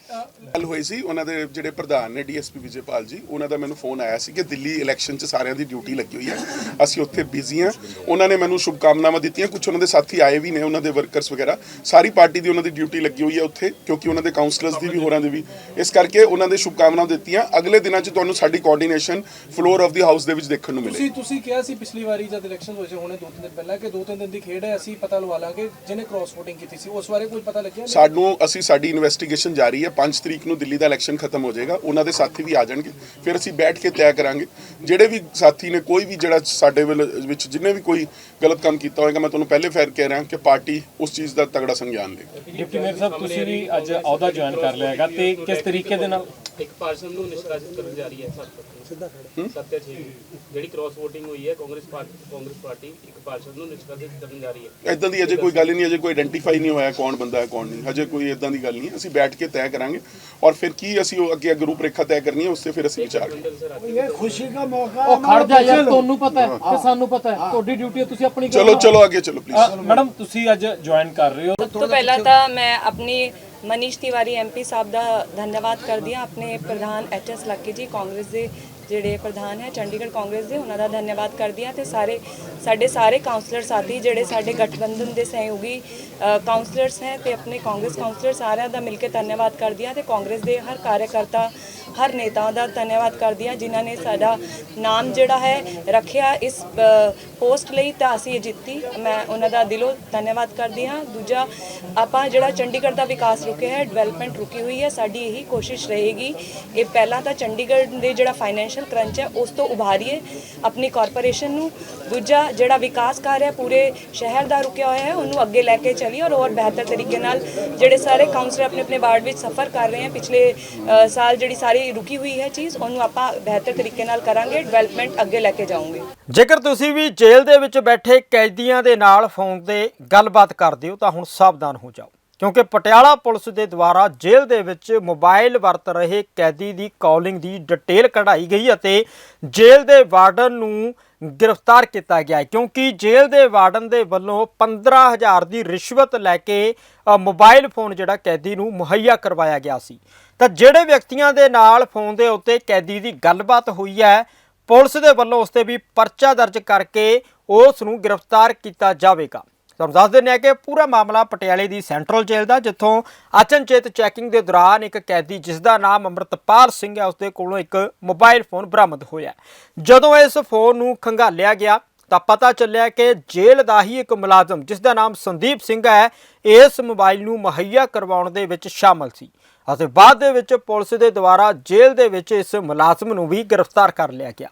ਗੱਲ ਹੋਈ ਸੀ ਉਹਨਾਂ ਦੇ ਜਿਹੜੇ ਪ੍ਰਧਾਨ ਨੇ ਡੀਐਸਪੀ ਵਿਜੇਪਾਲ ਜੀ ਉਹਨਾਂ ਦਾ ਮੈਨੂੰ ਫੋਨ ਆਇਆ ਸੀ ਕਿ ਦਿੱਲੀ ਇਲੈਕਸ਼ਨ 'ਚ ਸਾਰਿਆਂ ਦੀ ਡਿਊਟੀ ਲੱਗੀ ਹੋਈ ਹੈ। ਅਸੀਂ ਉੱਥੇ ਬਿਜ਼ੀ ਹਾਂ। ਉਹਨਾਂ ਨੇ ਮੈਨੂੰ ਸ਼ੁਭਕਾਮਨਾਵਾਂ ਦਿੱਤੀਆਂ। ਕੁਝ ਉਹਨਾਂ ਦੇ ਸਾਥੀ ਆਏ ਵੀ ਨੇ ਉਹਨਾਂ ਦੇ ਵਰਕਰਸ ਵਗੈਰਾ। ਸਾਰੀ ਪਾਰਟੀ ਦੀ ਉਹਨਾਂ ਦੀ ਡਿਊਟੀ ਲੱਗੀ ਹੋਈ ਹੈ ਉੱਥੇ ਕਿਉਂਕਿ ਉਹਨਾਂ ਦੇ ਕਾਉਂਸਲਰਸ ਦੀ ਵੀ ਹੋਰਾਂ ਦੀ ਵੀ। ਇਸ ਕਰਕੇ ਉਹਨਾਂ ਦੇ ਸ਼ੁਭਕਾਮਨਾਵਾਂ ਦਿੱਤੀਆਂ। ਅਗਲੇ ਦਿਨਾਂ 'ਚ ਤੁਹਾਨੂੰ ਸਾਡੀ coordination floor of the house ਦੇ ਵਿੱਚ ਦੇਖਣ ਨੂੰ ਮਿਲੇਗੀ। ਤੁਸੀਂ ਤੁਸੀਂ ਕਿਹਾ ਸੀ ਪਿਛਲੀ ਵਾਰੀ ਜਦ ਇਲੈਕਸ਼ਨ ਹੋਏ ਸੀ ਹੁਣੇ ਦੋ ਤਿੰਨ ਦਿਨ ਪਹਿਲਾਂ ਕਿ ਦੋ ਤਿੰਨ ਦਿਨ ਦੀ ਖੇਡ ਹੈ। ਅਸੀਂ ਪਤਾ ਲਵਾ ਲਾਂਗੇ ਜਿਹਨੇ ਕ੍ਰਾਸ ਵੋਟਿੰਗ ਕੀਤੀ ਸੀ। ਉਸ ਬਾਰੇ ਕੁਝ ਪਤਾ ਲੱਗਿਆ? ਸਾਨੂੰ ਅਸੀਂ ਸਾਡੀ ਇਨਵੈਸਟੀਗੇਸ਼ਨ ਜਾਰੀ ਹੈ। 5 ਤਰੀਕ ਨੂੰ ਦਿੱਲੀ ਦਾ ਇਲੈਕਸ਼ਨ ਖਤਮ ਹੋ ਜਾਏਗਾ। ਉਹਨਾਂ ਦੇ ਸਾਥੀ ਵੀ ਆ ਜਾਣਗੇ। ਫਿਰ ਅਸੀਂ ਬੈਠ ਕੇ ਤੈਅ ਕਰਾਂਗੇ। ਜਿਹੜੇ ਵੀ ਸਾਥੀ ਨੇ ਕੋਈ ਵੀ ਜਿਹੜਾ ਸਾਡੇ ਵੱਲ ਵਿੱਚ ਜਿਹਨੇ ਵੀ ਕੋਈ ਗਲਤ ਕੰਮ ਕੀਤਾ ਹੋਏਗਾ ਮੈਂ ਤੁਹਾਨੂੰ ਪਹਿਲੇ ਫੇਰ ਕਹਿ ਰਿਹਾ ਕਿ ਪਾਰਟੀ ਉਸ ਚੀਜ਼ ਦਾ ਤਗੜਾ ਸੰਗਿਆਨ ਲਏਗੀ ਡਿਪਟੀ ਮੇਅਰ ਸਾਹਿਬ ਤੁਸੀਂ ਵੀ ਅੱਜ ਅਹੁਦਾ ਜੁਆਇਨ ਕਰ ਲਿਆ ਹੈਗਾ ਤੇ ਕਿਸ ਤਰੀਕੇ ਦੇ ਨਾਲ? ਇੱਕ ਪਾਰਸਨ ਨੂੰ ਨਿਸ਼ਕਾਸਿਤ ਕਰਨ ਜਾ ਰਹੀ ਹੈ ਸਿੱਧਾ ਖੜੇ। ਸੱਤਿਆ ਛੇ ਜਿਹੜੀ ਕ੍ਰਾਸ VOTING ਹੋਈ ਹੈ ਕਾਂਗਰਸ ਪਾਰਟੀ ਕਾਂਗਰਸ ਪਾਰਟੀ ਇੱਕ ਪਾਰਸਨ ਨੂੰ ਨਿਸ਼ਕਾਸਿਤ ਕਰਨ ਜਾ ਰਹੀ ਹੈ। ਇਦਾਂ ਦੀ ਅਜੇ ਕੋਈ ਗੱਲ ਨਹੀਂ ਅਜੇ ਕੋਈ ਆਇਡੈਂਟੀਫਾਈ ਨਹੀਂ ਹੋਇਆ ਕੌਣ ਬੰਦਾ ਹੈ ਕੌਣ ਨਹੀਂ। ਹਜੇ ਕੋਈ ਇਦਾਂ ਦੀ ਗੱਲ ਨਹੀਂ ਅਸੀਂ ਬੈਠ ਕੇ ਤੈਅ ਕਰਾਂਗੇ। ਔਰ ਫਿਰ ਕੀ ਅਸੀਂ ਉਹ ਅੱਗੇ ਗਰੁੱਪ ਰੇਖਾ ਤੈਅ ਕਰਨੀ ਹੈ ਉਸ ਤੇ ਫਿਰ ਅਸੀਂ ਵਿਚਾਰ ਕਰਾਂਗੇ ਉਹ ਖੜ ਜਾ ਯਾਰ ਤੁਹਾਨੂੰ ਪਤਾ ਹੈ ਕਿ ਸਾਨੂੰ ਪਤਾ ਹੈ। ਤੁਹਾਡੀ ਡਿਊਟੀ ਹੈ ਤੁਸੀਂ ਆਪਣੀ ਚਲੋ ਚਲੋ ਅੱਗੇ ਚਲੋ ਪਲੀਜ਼ ਅ, ਮੈਡਮ ਤੁਸੀਂ ਅੱਜ ਜੁਆਇਨ ਕਰ ਰਹੇ ਹੋ। ਸਭ ਤੋਂ ਪਹਿਲਾਂ ਤਾਂ ਮੈਂ ਆਪਣੀ ਮਨੀਸ਼ ਤਿਵਾਰੀ ਐਮਪੀ ਸਾਹਿਬ ਦਾ ਧੰਨਵਾਦ ਕਰਦੀ ਹਾਂ ਆਪਣੇ ਪ੍ਰਧਾਨ ਐਚਐਸ ਲੱਕੀ ਜੀ ਕਾਂਗਰਸ ਦੇ ਜਿਹੜੇ ਪ੍ਰਧਾਨ ਹੈ ਚੰਡੀਗੜ੍ਹ ਕਾਂਗਰਸ ਦੇ ਉਹਨਾਂ ਦਾ ਧੰਨਵਾਦ ਕਰਦੀ ਹਾਂ ਤੇ ਸਾਰੇ ਸਾਡੇ ਸਾਰੇ ਕਾਉਂਸਲਰ ਸਾਥੀ ਜਿਹੜੇ ਸਾਡੇ ਗਠਬੰਧਨ ਦੇ ਸਹਿਯੋਗੀ ਅ, ਕਾਉਂਸਲਰਸ ਹੈ ਤੇ ਆਪਣੇ ਕਾਂਗਰਸ ਕਾਉਂਸਲਰ ਸਾਰਿਆਂ ਦਾ ਮਿਲ ਕੇ ਧੰਨਵਾਦ ਕਰਦੀ ਹਾਂ ਤੇ ਕਾਂਗਰਸ ਦੇ ਹਰ ਕਾਰਜਕਰਤਾ ਹਰ ਨੇਤਾ ਦਾ ਧੰਨਵਾਦ ਕਰਦੀ ਹਾਂ ਜਿਨ੍ਹਾਂ ਨੇ ਸਾਡਾ ਨਾਮ ਜਿਹੜਾ ਹੈ ਰੱਖਿਆ ਇਸ ਪੋਸਟ ਲਈ ਤਾਂ ਅਸੀਂ ਇਹ ਜਿੱਤੀ। ਮੈਂ ਉਹਨਾਂ ਦਾ ਦਿਲੋਂ ਧੰਨਵਾਦ ਕਰਦੀ ਹਾਂ। ਦੂਜਾ ਆਪਾਂ ਜਿਹੜਾ ਚੰਡੀਗੜ੍ਹ ਦਾ ਵਿਕਾਸ ਰੁਕਿਆ ਹੈ ਡਿਵੈਲਪਮੈਂਟ ਰੁਕੀ ਹੋਈ ਹੈ ਸਾਡੀ ਇਹੀ ਕੋਸ਼ਿਸ਼ ਰਹੇਗੀ। ਇਹ ਪਹਿਲਾਂ ਤਾਂ ਚੰਡੀਗੜ੍ਹ ਦੇ ਜਿਹੜਾ ਫਾਈਨੈਂਸ਼ੀਅਲ ਕਰੰਚ ਹੈ, ਉਸ ਤੋਂ ਉਭਾਰੀਏ ਆਪਣੀ ਕਾਰਪੋਰੇਸ਼ਨ ਨੂੰ ਦੂਜਾ ਜਿਹੜਾ ਵਿਕਾਸ ਕਾਰ ਹੈ, ਪੂਰੇ ਸ਼ਹਿਰ ਦਾ ਰੁਕਿਆ ਹੋਇਆ ਹੈ, ਉਹਨੂੰ ਅੱਗੇ ਲੈ ਕੇ ਚੱਲੀਏ ਔਰ ਹੋਰ ਬਿਹਤਰ ਤਰੀਕੇ ਨਾਲ ਜਿਹੜੇ ਸਾਰੇ ਕਾਉਂਸਲਰ ਆਪਣੇ ਆਪਣੇ ਵਾਰਡ ਵਿੱਚ ਸਫ਼ਰ ਕਰ ਰਹੇ ਹਨ ਪਿਛਲੇ ਸਾਲ ਜਿਹੜੀ ਸਾਰੀ ਰੁਕੀ ਹੋਈ ਹੈ ਚੀਜ਼, ਉਹਨੂੰ ਆਪਾਂ ਬਿਹਤਰ ਤਰੀਕੇ ਨਾਲ ਕਰਾਂਗੇ ਡਿਵੈਲਪਮੈਂਟ ਅੱਗੇ ਲੈ ਕੇ ਜਾਵਾਂਗੇ ਜੇਕਰ ਤੁਸੀਂ ਵੀ ਜੇਲ੍ਹ ਦੇ ਵਿੱਚ ਬੈਠੇ ਕੈਦੀਆਂ ਦੇ ਨਾਲ ਫੋਨ ਤੇ ਗੱਲਬਾਤ ਕਰਦੇ ਹੋ, ਤਾਂ ਹੁਣ ਸਾਵਧਾਨ ਹੋ ਜਾਓ। ਕਿਉਂਕਿ ਪਟਿਆਲਾ ਪੁਲਿਸ ਦੇ ਦੁਆਰਾ ਜੇਲ੍ਹ ਦੇ ਵਿੱਚ ਮੋਬਾਈਲ ਵਰਤ ਰਹੇ ਕੈਦੀ ਦੀ ਕਾਲਿੰਗ ਦੀ ਡਿਟੇਲ ਕਢਾਈ ਗਈ ਅਤੇ ਜੇਲ੍ਹ ਦੇ ਵਾਰਡਨ ਨੂੰ ਗ੍ਰਿਫਤਾਰ ਕੀਤਾ ਗਿਆ ਕਿਉਂਕਿ ਜੇਲ੍ਹ ਦੇ ਵਾਰਡਨ ਦੇ ਵੱਲੋਂ 15000 ਦੀ ਰਿਸ਼ਵਤ ਲੈ ਕੇ ਅ, ਮੋਬਾਈਲ ਫੋਨ ਜਿਹੜਾ ਕੈਦੀ ਨੂੰ ਮੁਹੱਈਆ ਕਰਵਾਇਆ ਗਿਆ ਸੀ। ਤਾਂ ਜਿਹੜੇ ਵਿਅਕਤੀਆਂ ਦੇ ਨਾਲ ਫੋਨ ਦੇ ਉੱਤੇ ਕੈਦੀ ਦੀ ਗੱਲਬਾਤ ਹੋਈ ਹੈ ਪੁਲਿਸ ਦੇ ਵੱਲੋਂ ਉਸ ਤੇ ਵੀ ਪਰਚਾ ਦਰਜ ਕਰਕੇ ਉਸ ਨੂੰ ਗ੍ਰਿਫਤਾਰ ਕੀਤਾ ਜਾਵੇਗਾ। ਤੁਹਾਨੂੰ ਦੱਸ ਦਿੰਦੇ ਹਾਂ ਕਿ ਪੂਰਾ ਮਾਮਲਾ ਪਟਿਆਲੇ ਦੀ ਸੈਂਟਰਲ ਜੇਲ੍ਹ ਦਾ, ਜਿੱਥੋਂ ਅਚਨਚੇਤ ਚੈਕਿੰਗ ਦੇ ਦੌਰਾਨ ਇੱਕ ਕੈਦੀ, ਜਿਸ ਦਾ ਨਾਮ ਅੰਮ੍ਰਿਤਪਾਲ ਸਿੰਘ ਹੈ, ਉਸਦੇ ਕੋਲੋਂ ਇੱਕ ਮੋਬਾਈਲ ਫੋਨ ਬਰਾਮਦ ਹੋਇਆ। ਜਦੋਂ ਇਸ ਫੋਨ ਨੂੰ ਖੰਗਾਲਿਆ ਗਿਆ, ਤਾਂ ਪਤਾ ਚੱਲਿਆ ਕਿ ਜੇਲ੍ਹ ਦਾ ਹੀ ਇੱਕ ਮੁਲਾਜ਼ਮ, ਜਿਸ ਦਾ ਨਾਮ ਸੰਦੀਪ ਸਿੰਘ ਹੈ, ਇਸ ਮੋਬਾਈਲ ਨੂੰ ਮੁਹੱਈਆ ਕਰਵਾਉਣ ਦੇ ਵਿੱਚ ਸ਼ਾਮਲ ਸੀ। ਅਤੇ ਬਾਅਦ ਦੇ ਵਿੱਚ ਪੁਲਿਸ ਦੇ ਦੁਆਰਾ ਜੇਲ੍ਹ ਦੇ ਵਿੱਚ ਇਸ ਮੁਲਾਜ਼ਮ ਨੂੰ ਵੀ ਗ੍ਰਿਫਤਾਰ ਕਰ ਲਿਆ ਗਿਆ।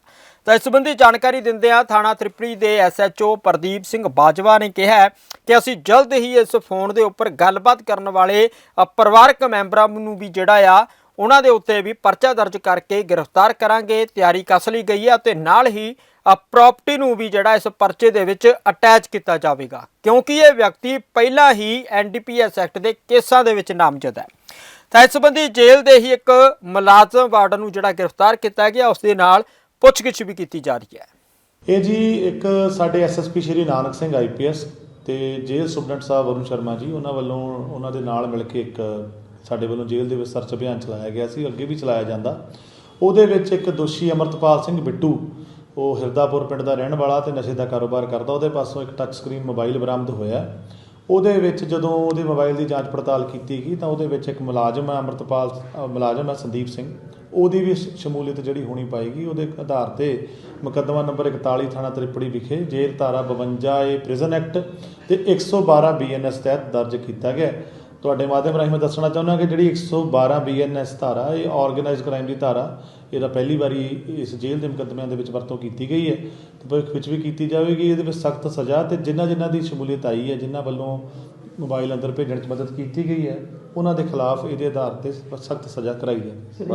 ਤਾਂ ਇਸ ਸੰਬੰਧੀ ਜਾਣਕਾਰੀ ਦਿੰਦਿਆਂ ਥਾਣਾ ਤ੍ਰਿਪੜੀ ਦੇ ਐਸਐਚਓ ਪ੍ਰਦੀਪ ਸਿੰਘ ਬਾਜਵਾ ਨੇ ਕਿਹਾ ਕਿ ਅਸੀਂ ਜਲਦ ਹੀ ਇਸ ਫੋਨ ਦੇ ਉੱਪਰ ਗੱਲਬਾਤ ਕਰਨ ਵਾਲੇ ਪਰਿਵਾਰਕ ਮੈਂਬਰਾਂ ਨੂੰ ਵੀ ਜਿਹੜਾ ਆ, ਉਹਨਾਂ ਦੇ ਉੱਤੇ ਵੀ ਪਰਚਾ ਦਰਜ ਕਰਕੇ ਗ੍ਰਿਫਤਾਰ ਕਰਾਂਗੇ, ਤਿਆਰੀ ਕਸ ਲਈ ਗਈ ਹੈ ਤੇ ਨਾਲ ਹੀ ਪ੍ਰਾਪਰਟੀ ਨੂੰ ਵੀ ਜਿਹੜਾ ਇਸ ਪਰਚੇ ਦੇ ਵਿੱਚ ਅਟੈਚ ਕੀਤਾ ਜਾਵੇਗਾ। ਕਿਉਂਕਿ ਇਹ ਵਿਅਕਤੀ ਪਹਿਲਾਂ ਹੀ ਐਨਡੀਪੀਐਸ ਐਕਟ ਦੇ ਕੇਸਾਂ ਦੇ ਵਿੱਚ ਨਾਮਜ਼ਦ ਹੈ। ਤਾਂ ਇਸ ਸੰਬੰਧੀ ਜੇਲ੍ਹ ਦੇ ਹੀ ਇੱਕ ਮੁਲਾਜ਼ਮ ਵਾਰਡਨ ਨੂੰ ਜਿਹੜਾ ਗ੍ਰਿਫਤਾਰ ਕੀਤਾ ਗਿਆ, ਉਸ ਦੇ ਨਾਲ ਪੁੱਛਗਿੱਛ ਵੀ ਕੀਤੀ ਜਾ ਰਹੀ ਹੈ। ਇਹ ਜੀ ਇੱਕ ਸਾਡੇ ਐਸਐਸਪੀ ਸ਼੍ਰੀ ਨਾਨਕ ਸਿੰਘ ਆਈਪੀਐਸ ਤੇ ਜੇਲ੍ਹ ਸੁਪਰਡੈਂਟ ਸਾਹਿਬ ਵਰੁਣ ਸ਼ਰਮਾ ਜੀ, ਉਹਨਾਂ ਵੱਲੋਂ ਉਹਨਾਂ ਦੇ ਨਾਲ ਮਿਲ ਕੇ ਇੱਕ ਸਾਡੇ ਵੱਲੋਂ ਜੇਲ੍ਹ ਦੇ ਵਿੱਚ ਸਰਚ ਅਭਿਆਨ ਚਲਾਇਆ ਗਿਆ ਸੀ, ਅੱਗੇ ਵੀ ਚਲਾਇਆ ਜਾਂਦਾ। ਉਹਦੇ ਵਿੱਚ ਇੱਕ ਦੋਸ਼ੀ ਅਮਰਤਪਾਲ ਸਿੰਘ ਬਿੱਟੂ, ਉਹ ਹਿਰਦਾਪੁਰ ਪਿੰਡ ਦਾ ਰਹਿਣ ਵਾਲਾ ਤੇ ਨਸ਼ੇ ਦਾ ਕਾਰੋਬਾਰ ਕਰਦਾ, ਉਹਦੇ ਪਾਸੋਂ ਇੱਕ ਟੱਚ ਸਕਰੀਨ ਮੋਬਾਈਲ ਬਰਾਮਦ ਹੋਇਆ। ਉਹਦੇ ਵਿੱਚ ਜਦੋਂ ਉਹਦੇ ਮੋਬਾਈਲ ਦੀ ਜਾਂਚ ਪੜਤਾਲ ਕੀਤੀ ਗਈ ਤਾਂ ਉਹਦੇ ਵਿੱਚ ਇੱਕ ਮੁਲਾਜ਼ਮ ਹੈ ਅਮਰਤਪਾਲ ਮੁਲਾਜ਼ਮ ਹੈ ਸੰਦੀਪ ਸਿੰਘ। ਉਹਦੀ ਵੀ ਸ਼ਮੂਲੀਅਤ ਜਿਹੜੀ ਹੋਣੀ ਪਾਏਗੀ, ਉਹਦੇ ਆਧਾਰ ਤੇ ਮੁਕੱਦਮਾ ਨੰਬਰ 41 ਥਾਣਾ ਤ੍ਰਿਪੜੀ ਵਿਖੇ ਜੇਲ੍ਹ ਧਾਰਾ 52 ਏ ਪ੍ਰਿਜ਼ਨ ਐਕਟ ਤੇ 112 ਬੀਐਨਐਸ ਤਹਿਤ ਦਰਜ ਕੀਤਾ ਗਿਆ ਤੁਹਾਡੇ ਮਾਧਿਅਮ ਰਾਹੀਂ ਮੈਂ ਦੱਸਣਾ ਚਾਹੁੰਦਾ ਕਿ ਜਿਹੜੀ 112 ਬੀਐਨਐਸ ਧਾਰਾ, ਇਹ ਆਰਗੇਨਾਈਜ਼ਡ ਕ੍ਰਾਈਮ ਦੀ ਧਾਰਾ, ਇਹਦਾ ਪਹਿਲੀ ਵਾਰੀ ਇਸ ਜੇਲ੍ਹ ਦੇ ਮੁਕੱਦਮਿਆਂ ਦੇ ਵਿੱਚ ਵਰਤੋਂ ਕੀਤੀ ਗਈ ਹੈ ਤੇ ਭਵਿੱਖ ਵਿੱਚ ਵੀ ਕੀਤੀ ਜਾਵੇਗੀ। ਇਹਦੇ ਵਿੱਚ ਸਖਤ ਸਜ਼ਾ ਤੇ ਜਿਨ੍ਹਾਂ ਜਿਨ੍ਹਾਂ ਦੀ ਸ਼ਮੂਲੀਅਤ ਆਈ ਹੈ ਜਿਨ੍ਹਾਂ ਵੱਲੋਂ ਮੋਬਾਈਲ ਅੰਦਰ ਭੇਜਣ 'ਚ ਮਦਦ ਕੀਤੀ ਗਈ ਹੈ। ਉਹਨਾਂ ਦੇ ਖਿਲਾਫ ਇਹਦੇ ਆਧਾਰ ਤੇ ਸਖਤ ਸਜ਼ਾ ਕਰਾਈ ਜਾਵੇ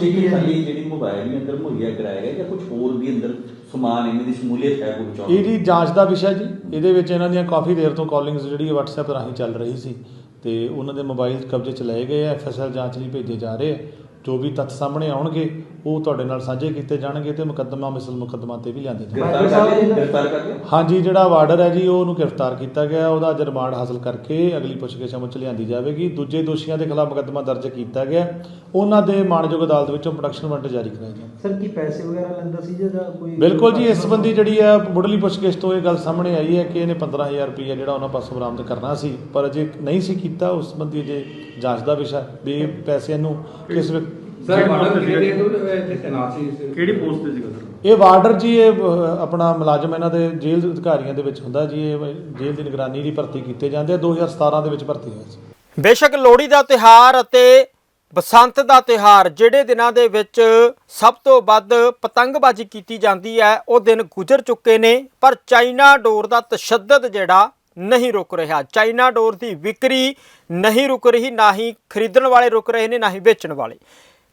ਜਿਹੜੀ ਖਾਲੀ ਜਿਹੜੀ ਮੋਬਾਈਲ ਵੀ ਅੰਦਰ ਮੁਹੱਈਆ ਕਰਾਇਆ ਗਿਆ ਜਾਂ ਕੁਝ ਹੋਰ ਵੀ ਅੰਦਰ ਸਮਾਨ ਇਹਨਾਂ ਦੀ ਸ਼ਮੂਲੀਅਤ ਹੈ ਕੋਈ ਚਾਹੁੰਦੇ ਇਹ ਜੀ ਜਾਂਚ ਦਾ ਵਿਸ਼ਾ ਜੀ। ਇਹਦੇ ਵਿੱਚ ਇਹਨਾਂ ਦੀਆਂ ਕਾਫੀ ਦੇਰ ਤੋਂ ਕਾਲਿੰਗਸ ਜਿਹੜੀ WhatsApp ਰਾਹੀਂ ਚੱਲ ਰਹੀ ਸੀ। ਤੇ ਉਹਨਾਂ ਦੇ ਮੋਬਾਈਲ ਕਬਜ਼ੇ 'ਚ ਲਏ ਗਏ ਆ। ਐਫਐਸਐਲ ਜਾਂਚ ਲਈ ਭੇਜੇ ਜਾ ਰਹੇ ਆ। ਜੋ ਵੀ ਤੱਥ ਸਾਹਮਣੇ ਆਉਣਗੇ ਉਹ ਤੁਹਾਡੇ ਨਾਲ ਸਾਂਝੇ ਕੀਤੇ ਜਾਣਗੇ ਤੇ ਮੁਕੱਦਮਾ ਮਿਸਲ ਮੁਕੱਦਮਾ ਤੇ ਵੀ ਲਿਆਂਦੇ ਜਾਣਗੇ। ਗ੍ਰਿਫਤਾਰ ਕਰ ਲਿਆ ਹਾਂਜੀ ਜਿਹੜਾ ਵਾਰਡਰ ਹੈ ਜੀ ਉਹ ਉਹਨੂੰ ਗ੍ਰਿਫਤਾਰ ਕੀਤਾ ਗਿਆ। ਉਹਦਾ ਅੱਜ ਰਿਮਾਂਡ ਹਾਸਲ ਕਰਕੇ ਅਗਲੀ ਪੁੱਛਗਿੱਛ ਅਮਲ ਚ ਲਿਆਂਦੀ ਜਾਵੇਗੀ। ਦੂਜੇ ਦੋਸ਼ੀਆਂ ਦੇ ਖਿਲਾਫ ਮੁਕੱਦਮਾ ਦਰਜ ਕੀਤਾ ਗਿਆ। ਉਹਨਾਂ ਦੇ ਮਾਣਯੋਗ ਅਦਾਲਤ ਵਿੱਚੋਂ ਪ੍ਰੋਡਕਸ਼ਨ ਵਾਰੰਟ ਜਾਰੀ ਕਰਾਇਆ ਜਾਵੇ ਸਰ ਕੀ ਪੈਸੇ ਵਗੈਰਾ ਲੈਂਦਾ ਸੀ ਜਾਂ ਕੋਈ ਬਿਲਕੁਲ ਜੀ ਇਸ ਸੰਬੰਧੀ ਜਿਹੜੀ ਹੈ ਮੁੱਢਲੀ ਪੁੱਛਗਿੱਛ ਤੋਂ ਇਹ ਗੱਲ ਸਾਹਮਣੇ ਆਈ ਹੈ ਕਿ ਇਹਨੇ 15000 ਰੁਪਏ ਜਿਹੜਾ ਉਹਨਾਂ ਪਾਸੋਂ ਬਰਾਮਦ ਕਰਨਾ ਸੀ ਪਰ ਅਜੇ ਨਹੀਂ ਸੀ ਕੀਤਾ। ਉਸ ਸੰਬੰਧੀ ਅਜੇ ਜਾਂਚ ਦਾ ਵਿਸ਼ਾ ਵੀ ਪੈਸਿਆਂ ਨੂੰ ਕਿਸ ਵਿਅਕ- ਸਰ ਮਾਡਲ ਕਿਹੜੇ ਦੇ ਤੈਨਾਤ ਸੀ। ਕਿਹੜੀ ਪੋਸਟ ਤੇ ਸੀਗਾ ਸਰ? ਇਹ ਵਾਰਡਰ ਜੀ ਇਹ ਅਹ, ਆਪਣਾ ਮੁਲਾਜ਼ਮ ਇਹਨਾਂ ਦੇ ਜੇਲ੍ਹ ਦੇ ਅਧਿਕਾਰੀਆਂ ਦੇ ਵਿੱਚ ਹੁੰਦਾ ਜੀ ਇਹ ਜੇਲ੍ਹ ਦੀ ਨਿਗਰਾਨੀ ਲਈ ਭਰਤੀ ਕੀਤੇ ਜਾਂਦੇ ਆ 2017 ਦੇ ਵਿੱਚ ਭਰਤੀ ਹੋਇਆ ਸੀ। ਬੇਸ਼ੱਕ ਲੋਹੜੀ ਦਾ ਤਿਹਾਰ ਅਤੇ ਬਸੰਤ ਦਾ ਤਿਹਾਰ ਜਿਹੜੇ ਦਿਨਾਂ ਦੇ ਵਿੱਚ ਸਭ ਤੋਂ ਵੱਧ ਪਤੰਗਬਾਜ਼ੀ ਕੀਤੀ ਜਾਂਦੀ ਹੈ ਉਹ ਦਿਨ ਗੁਜ਼ਰ ਚੁੱਕੇ ਨੇ ਪਰ ਚਾਈਨਾ ਡੋਰ ਦਾ ਤਸ਼ੱਦਦ ਜਿਹੜਾ ਨਹੀਂ ਰੁਕ ਰਿਹਾ। ਚਾਈਨਾ ਡੋਰ ਦੀ ਵਿਕਰੀ ਨਹੀਂ ਰੁਕ ਰਹੀ ਨਾ ਹੀ ਖਰੀਦਣ ਵਾਲੇ ਰੁਕ ਰਹੇ ਨੇ ਨਾ ਹੀ ਵੇਚਣ ਵਾਲੇ।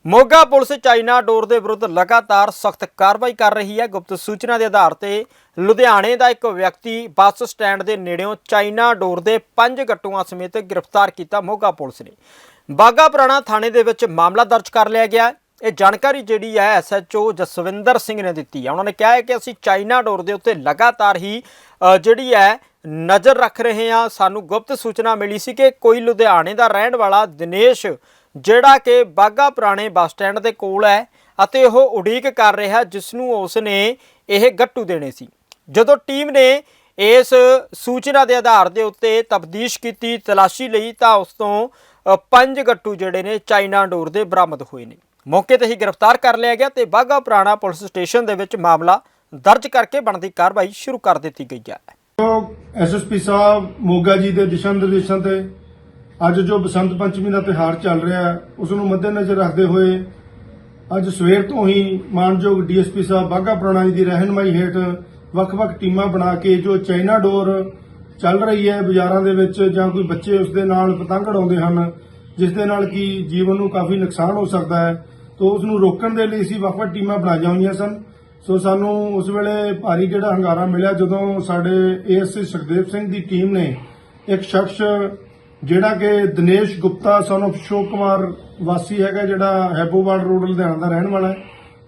ਮੋਗਾ ਪੁਲਿਸ ਚਾਈਨਾ ਡੋਰ ਦੇ ਵਿਰੁੱਧ ਲਗਾਤਾਰ ਸਖਤ ਕਾਰਵਾਈ ਕਰ ਰਹੀ ਹੈ। ਗੁਪਤ ਸੂਚਨਾ ਦੇ ਆਧਾਰ ਤੇ ਲੁਧਿਆਣੇ ਦਾ ਇੱਕ ਵਿਅਕਤੀ ਬੱਸ ਸਟੈਂਡ ਦੇ ਨੇੜਿਓਂ ਚਾਈਨਾ ਡੋਰ ਦੇ ਪੰਜ ਗੱਟੂਆਂ ਸਮੇਤ ਗ੍ਰਿਫਤਾਰ ਕੀਤਾ ਮੋਗਾ ਪੁਲਿਸ ਨੇ। ਬਾਗਾ ਪੁਰਾਣਾ ਥਾਣੇ ਦੇ ਵਿੱਚ ਮਾਮਲਾ ਦਰਜ ਕਰ ਲਿਆ ਗਿਆ। ਹੈ। ਇਹ ਜਾਣਕਾਰੀ ਜਿਹੜੀ ਹੈ ਐਸਐਚਓ ਜਸਵਿੰਦਰ ਸਿੰਘ ਨੇ ਦਿੱਤੀ ਹੈ। ਉਹਨਾਂ ਨੇ ਕਿਹਾ ਹੈ ਕਿ ਅਸੀਂ ਚਾਈਨਾ ਡੋਰ ਦੇ ਉੱਤੇ ਲਗਾਤਾਰ ਹੀ ਜਿਹੜੀ ਹੈ, ਨਜ਼ਰ ਰੱਖ ਰਹੇ ਹਾਂ। ਸਾਨੂੰ ਗੁਪਤ ਸੂਚਨਾ ਮਿਲੀ ਸੀ ਕਿ ਕੋਈ ਲੁਧਿਆਣੇ ਦਾ ਰਹਿਣ ਵਾਲਾ ਦਿਨੇਸ਼ ਜਿਹੜਾ ਕਿ ਬਾਗਾ ਪੁਰਾਣੇ ਬੱਸ ਸਟੈਂਡ ਦੇ ਕੋਲ ਹੈ ਅਤੇ ਉਹ ਉਡੀਕ ਕਰ ਰਿਹਾ ਜਿਸ ਨੂੰ ਉਸ ਨੇ ਇਹ ਗੱਟੂ ਦੇਣੇ ਸੀ। ਜਦੋਂ ਟੀਮ ਨੇ ਇਸ ਸੂਚਨਾ ਦੇ ਆਧਾਰ ਦੇ ਉੱਤੇ ਤਬਦੀਸ਼ ਕੀਤੀ ਤਲਾਸ਼ੀ ਲਈ ਤਾਂ ਉਸ ਤੋਂ ਪੰਜ ਗੱਟੂ ਜਿਹੜੇ ਨੇ ਚਾਈਨਾ ਡੋਰ ਦੇ ਬਰਾਮਦ ਹੋਏ ਨੇ। ਮੌਕੇ ਤੇ ਹੀ ਗ੍ਰਿਫਤਾਰ ਕਰ ਲਿਆ ਗਿਆ ਤੇ ਬਾਗਾ ਪੁਰਾਣਾ ਪੁਲਿਸ ਸਟੇਸ਼ਨ ਦੇ ਵਿੱਚ ਮਾਮਲਾ ਦਰਜ ਕਰਕੇ ਬਣਦੀ ਕਾਰਵਾਈ ਸ਼ੁਰੂ ਕਰ ਦਿੱਤੀ ਗਈ ਹੈ। ਐਸਐਸਪੀ ਸਾਹਿਬ ਮੋਗਾ ਜੀ ਦੇ ਦਿਸ਼ਾ ਨਿਰਦੇਸ਼ਾਂ ਤੇ ਅੱਜ ਜੋ ਬਸੰਤ ਪੰਚਮੀ ਦਾ ਤਿਉਹਾਰ ਚੱਲ ਰਿਹਾ ਹੈ, ਉਸ ਨੂੰ ਮੱਦੇਨਜ਼ਰ ਰੱਖਦੇ ਹੋਏ ਅੱਜ ਸਵੇਰ ਤੋਂ ਹੀ ਮਾਨਯੋਗ ਡੀਐਸਪੀ ਸਾਹਿਬ ਬਾਗਾ ਪੁਰਾਣਾ ਜੀ ਦੀ ਰਹਿਨਮਾਈ ਹੇਠ ਵੱਖ-ਵੱਖ ਟੀਮਾਂ ਬਣਾ ਕੇ ਜੋ ਚਾਈਨਾ ਡੋਰ ਚੱਲ ਰਹੀ ਹੈ ਬਾਜ਼ਾਰਾਂ ਦੇ ਵਿੱਚ ਜਾਂ ਕੋਈ ਬੱਚੇ ਉਸ ਦੇ ਨਾਲ ਪਤੰਗ ਉਡਾਉਂਦੇ ਹਨ, ਜਿਸ ਦੇ ਨਾਲ ਕੀ ਜੀਵਨ ਨੂੰ ਕਾਫੀ ਨੁਕਸਾਨ ਹੋ ਸਕਦਾ ਹੈ, ਤੋਂ ਉਸ ਨੂੰ ਰੋਕਣ ਦੇ ਲਈ ਅਸੀਂ ਵੱਖ-ਵੱਖ ਟੀਮਾਂ ਬਣਾਈਆਂ ਹੋਈਆਂ ਸਨ। ਸੋ ਸਾਨੂੰ ਉਸ ਵੇਲੇ ਭਾਰੀ ਜਿਹੜਾ ਹੰਗਾਰਾ ਮਿਲਿਆ ਜਦੋਂ ਸਾਡੇ ਏਐਸਸੀ ਸੁਖਦੇਵ ਸਿੰਘ ਦੀ ਟੀਮ ਨੇ ਇੱਕ ਸ਼ਖਸ ਜਿਹੜਾ ਕਿ ਦਿਨੇਸ਼ ਗੁਪਤਾ ਸਨ ਆਫ ਸ਼ੋਕ ਕੁਮਾਰ ਵਾਸੀ ਹੈਗਾ, ਜਿਹੜਾ ਹੈਬੋਵਾਲ ਰੋਡ ਲੁਧਿਆਣਾ ਦਾ ਰਹਿਣ ਵਾਲਾ ਹੈ।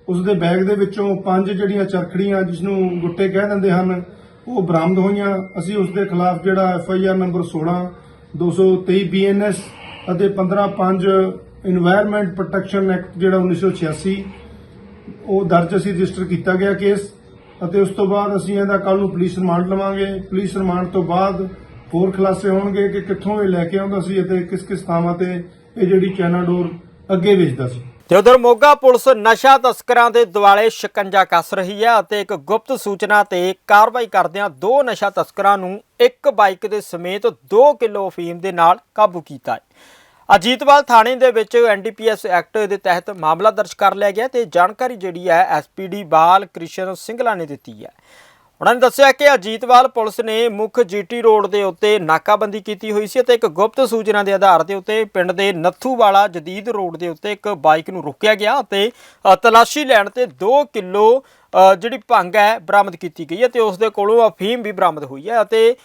ਉਸ ਦੇ ਬੈਗ ਦੇ ਵਿੱਚੋਂ ਪੰਜ ਜਿਹੜੀਆਂ ਚਰਖੜੀਆਂ ਜਿਸ ਨੂੰ ਗੁੱਟੇ ਕਹਿ ਦਿੰਦੇ ਹਨ, ਉਹ ਬਰਾਮਦ ਹੋਈਆਂ। ਅਸੀਂ ਉਸ ਦੇ ਖਿਲਾਫ ਜਿਹੜਾ F I R number 16 223 BNS ਅਤੇ 15 5 এনवायरमेंट ਪ੍ਰੋਟੈਕਸ਼ਨ ਐਕਟ ਜਿਹੜਾ 1986 ਉਹ ਦਰਜ ਅਸੀਂ ਰਜਿਸਟਰ ਕੀਤਾ ਗਿਆ ਕੇਸ ਅਤੇ ਉਸ ਤੋਂ ਬਾਅਦ ਅਸੀਂ ਇਹਦਾ ਕੱਲ ਨੂੰ ਪੁਲਿਸ ਰਿਮਾਂਡ ਲਵਾਂਗੇ। ਪੁਲਿਸ ਰਿਮਾਂਡ ਤੋਂ ਬਾਅਦ ਹੋਰ ਖੁਲਾਸੇ ਹੋਣਗੇ ਕਿ ਕਿੱਥੋਂ ਇਹ ਲੈ ਕੇ ਆਉਂਦਾ ਸੀ ਅਤੇ ਕਿਸ ਕਿਸ ਥਾਵਾਂ ਤੇ ਇਹ ਜਿਹੜੀ ਚਾਈਨਾ ਡੋਰ ਅੱਗੇ ਵੇਚਦਾ ਸੀ। ਤੇ ਉਧਰ ਮੋਗਾ ਪੁਲਿਸ ਨਸ਼ਾ ਤਸਕਰਾਂ ਦੇ ਦੁਆਲੇ ਸ਼ਿਕੰਜਾ ਕੱਸ ਰਹੀ ਹੈ ਅਤੇ ਇੱਕ ਗੁਪਤ ਸੂਚਨਾ ਤੇ ਕਾਰਵਾਈ ਕਰਦਿਆਂ ਦੋ ਨਸ਼ਾ ਤਸਕਰਾਂ ਨੂੰ ਇੱਕ ਬਾਈਕ ਦੇ ਸਮੇਤ 2 ਕਿਲੋ ਅਫੀਮ ਦੇ ਨਾਲ ਕਾਬੂ ਕੀਤਾ ਹੈ। ਅਜੀਤਵਾਲ ਥਾਣੇ ਦੇ ਵਿੱਚ ਐਨਡੀਪੀਐਸ ਐਕਟ ਦੇ ਤਹਿਤ ਮਾਮਲਾ ਦਰਜ ਕਰ ਲਿਆ ਗਿਆ ਤੇ ਜਾਣਕਾਰੀ ਜਿਹੜੀ ਹੈ ਐਸਪੀਡੀ ਬਾਲ ਕ੍ਰਿਸ਼ਨ ਸਿੰਘਲਾ ਨੇ ਦਿੱਤੀ ਹੈ। ਉਹਨਾਂ ਨੇ ਦੱਸਿਆ ਕਿ ਅਜੀਤਵਾਲ ਪੁਲਿਸ ਨੇ ਮੁੱਖ ਜੀਟੀ ਰੋਡ ਦੇ ਉੱਤੇ ਨਾਕਾਬੰਦੀ ਕੀਤੀ ਹੋਈ ਸੀ ਅਤੇ ਇੱਕ ਗੁਪਤ ਸੂਚਨਾ ਦੇ ਆਧਾਰ ਦੇ ਉੱਤੇ ਪਿੰਡ ਦੇ ਨੱਥੂਵਾਲਾ ਜਦੀਦ ਰੋਡ ਦੇ ਉੱਤੇ ਇੱਕ ਬਾਈਕ ਨੂੰ ਰੋਕਿਆ ਗਿਆ ਅਤੇ ਤਲਾਸ਼ੀ ਲੈਣ ਤੇ 2 ਕਿਲੋ ਜਿਹੜੀ ਭੰਗ ਹੈ, ਬਰਾਮਦ ਕੀਤੀ ਗਈ ਹੈ ਤੇ ਉਸ ਦੇ ਕੋਲੋਂ ਅਫੀਮ ਵੀ ਬਰਾਮਦ ਹੋਈ ਹੈ ਅਤੇ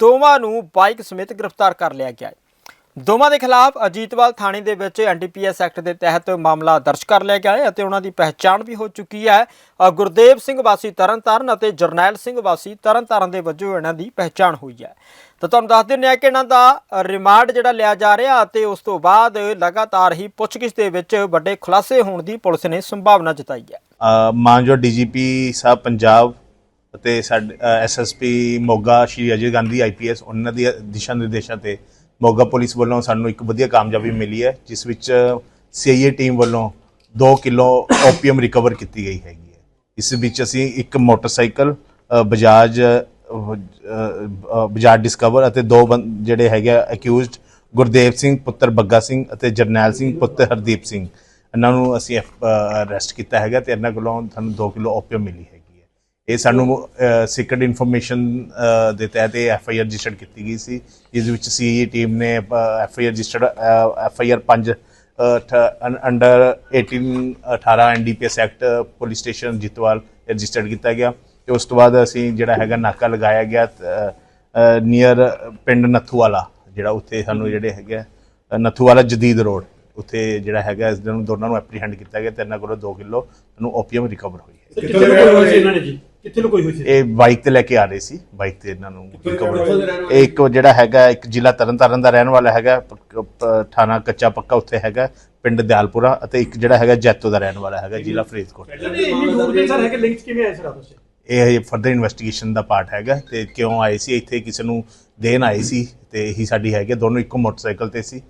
ਦੋਵਾਂ ਨੂੰ ਬਾਈਕ ਸਮੇਤ ਗ੍ਰਿਫਤਾਰ ਕਰ ਲਿਆ ਗਿਆ ਹੈ। ਦੋਵਾਂ ਦੇ ਖਿਲਾਫ ਅਜੀਤਵਾਲ ਥਾਣੇ ਦੇ ਵਿੱਚ ਐਨਡੀਪੀਐਸ ਐਕਟ ਦੇ ਤਹਿਤ ਮਾਮਲਾ ਦਰਜ ਕਰ ਲਿਆ ਗਿਆ ਹੈ ਅਤੇ ਉਹਨਾਂ ਦੀ ਪਹਿਚਾਣ ਵੀ ਹੋ ਚੁੱਕੀ ਹੈ। ਗੁਰਦੇਵ ਸਿੰਘ ਵਾਸੀ ਤਰਨਤਾਰਨ ਅਤੇ ਜਰਨੈਲ ਸਿੰਘ ਵਾਸੀ ਤਰਨਤਾਰਨ ਦੇ ਵਜੋਂ ਇਹਨਾਂ ਦੀ ਪਹਿਚਾਣ ਹੋਈ ਹੈ। ਤਾਂ ਤੁਹਾਨੂੰ ਦੱਸ ਦਿੰਦੇ ਹਾਂ ਕਿ ਇਹਨਾਂ ਦਾ ਰਿਮਾਂਡ ਜਿਹੜਾ ਲਿਆ ਜਾ ਰਿਹਾ ਅਤੇ ਉਸ ਤੋਂ ਬਾਅਦ ਲਗਾਤਾਰ ਹੀ ਪੁੱਛਗਿੱਛ ਦੇ ਵਿੱਚ ਵੱਡੇ ਖੁਲਾਸੇ ਹੋਣ ਦੀ ਪੁਲਿਸ ਨੇ ਸੰਭਾਵਨਾ ਜਤਾਈ ਹੈ। ਅ, ਮਾਨਯੋਗ ਡੀਜੀਪੀ ਸਾਹਿਬ ਪੰਜਾਬ ਅਤੇ ਸਾਡੇ ਐਸਐਸਪੀ ਮੋਗਾ ਸ਼੍ਰੀ ਅਜੇ ਗਾਂਧੀ ਆਈਪੀਐਸ ਉਹਨਾਂ ਦੀ ਦਿਸ਼ਾ ਨਿਰਦੇਸ਼ਾਂ ਤੇ ਮੋਗਾ ਪੁਲਿਸ ਵੱਲੋਂ ਸਾਨੂੰ ਇੱਕ ਵਧੀਆ ਕਾਮਯਾਬੀ ਮਿਲੀ ਹੈ, ਜਿਸ ਵਿੱਚ ਸੀਆਈਏ ਟੀਮ ਵੱਲੋਂ 2 ਕਿਲੋ ਓਪੀਅਮ ਰਿਕਵਰ ਕੀਤੀ ਗਈ ਹੈਗੀ ਹੈ। ਇਸ ਵਿੱਚ ਅਸੀਂ ਇੱਕ ਮੋਟਰਸਾਈਕਲ ਬਜਾਜ ਬਜਾਜ ਡਿਸਕਵਰ ਅਤੇ ਦੋ ਬੰ- ਜਿਹੜੇ ਹੈਗੇ ਅਕਿਊਜ਼ਡ ਗੁਰਦੇਵ ਸਿੰਘ, ਪੁੱਤਰ ਬੱਗਾ ਸਿੰਘ ਅਤੇ ਜਰਨੈਲ ਸਿੰਘ, ਪੁੱਤਰ ਹਰਦੀਪ ਸਿੰਘ। ਇਹਨਾਂ ਨੂੰ ਅਸੀਂ ਅਰੈਸਟ ਕੀਤਾ ਹੈਗਾ ਤੇ ਇਹਨਾਂ ਕੋਲੋਂ ਸਾਨੂੰ 2 ਕਿਲੋ ਓਪੀਅਮ ਮਿਲੀ ਹੈਗੀ ਹੈ। ਇਹ ਸਾਨੂੰ ਸੀਕ੍ਰੀਟ ਇਨਫੋਰਮੇਸ਼ਨ ਦੇ ਤਹਿਤ ਇਹ ਐਫ ਆਈ ਆਰ ਰਜਿਸਟਰਡ ਕੀਤੀ ਗਈ ਸੀ। ਇਸ ਵਿੱਚ ਸੀਈ ਟੀਮ ਨੇ F I R registered F I R 5 under 18 18 NDPS act police station Jitwal registered ਕੀਤਾ ਗਿਆ। ਤੇ ਉਸ ਤੋਂ ਬਾਅਦ ਅਸੀਂ ਜਿਹੜਾ ਹੈਗਾ ਨਾਕਾ ਲਗਾਇਆ ਗਿਆ ਨੀਅਰ ਪਿੰਡ ਨੱਥੂਵਾਲਾ ਜਿਹੜਾ ਉੱਥੇ ਸਾਨੂੰ ਜਿਹੜੇ ਹੈਗੇ ਆ, ਨੱਥੂਵਾਲਾ ਜਦੀਦ ਰੋਡ ਉੱਥੇ ਜਿਹੜਾ ਹੈਗਾ ਇਸ ਨੂੰ ਦੋਨਾਂ ਨੂੰ ਐਪਰੀਹੈਂਡ ਕੀਤਾ ਗਿਆ। ਤੇ ਇਹਨਾਂ ਕੋਲੋਂ 2 ਕਿਲੋ ਨੂੰ ਓਪੀਅਮ ਰਿਕਵਰ ਹੋਈ ਹੈ। ਕਿੱਥੇ ਲੁਕੋਈ ਹੋਈ ਸੀ ਇਹਨਾਂ ਨੇ ਜੀ? ਕਿੱਥੇ ਲੁਕੋਈ ਹੋਈ ਸੀ? ਇਹ ਬਾਈਕ ਤੇ ਲੈ ਕੇ ਆ ਰਹੇ ਸੀ ਬਾਈਕ ਤੇ ਇਹਨਾਂ ਨੂੰ ਰਿਕਵਰ ਇਹ ਇੱਕ ਜਿਹੜਾ ਹੈਗਾ ਇੱਕ ਜ਼ਿਲ੍ਹਾ ਤਰਨਤਾਰਨ ਦਾ ਰਹਿਣ ਵਾਲਾ ਹੈਗਾ ਪ- ਪ- ਥਾਣਾ ਕੱਚਾ ਪੱਕਾ ਉੱਥੇ ਹੈਗਾ ਪਿੰਡ ਦਿਆਲਪੁਰਾ ਅਤੇ ਇੱਕ ਜਿਹੜਾ ਹੈਗਾ ਜੈਤੋ ਦਾ ਰਹਿਣ ਵਾਲਾ ਹੈਗਾ ਜ਼ਿਲ੍ਹਾ ਫਰੀਦਕੋਟ। ਇੰਨੀ ਦੂਰ ਦੇ ਸਰ ਹੈ ਕਿ ਲਿੰਕਸ ਕਿਵੇਂ ਆਏ ਸਰ ਆਪਸ ਵਿੱਚ ਇਹ ਫਰਦਰ ਇਨਵੈਸਟੀਗੇਸ਼ਨ ਦਾ ਪਾਰਟ ਹੈਗਾ ਤੇ ਕਿਉਂ ਆਏ ਸੀ ਇੱਥੇ ਕਿਸੇ ਨੂੰ ਦੇਣ ਆਏ ਸੀ ਤੇ ਇਹੀ ਸਾਡੀ ਹੈਗੀ ਦੋਨੋਂ ਇੱਕੋ ਮੋਟਰਸਾਈਕਲ ਤੇ ਸੀ।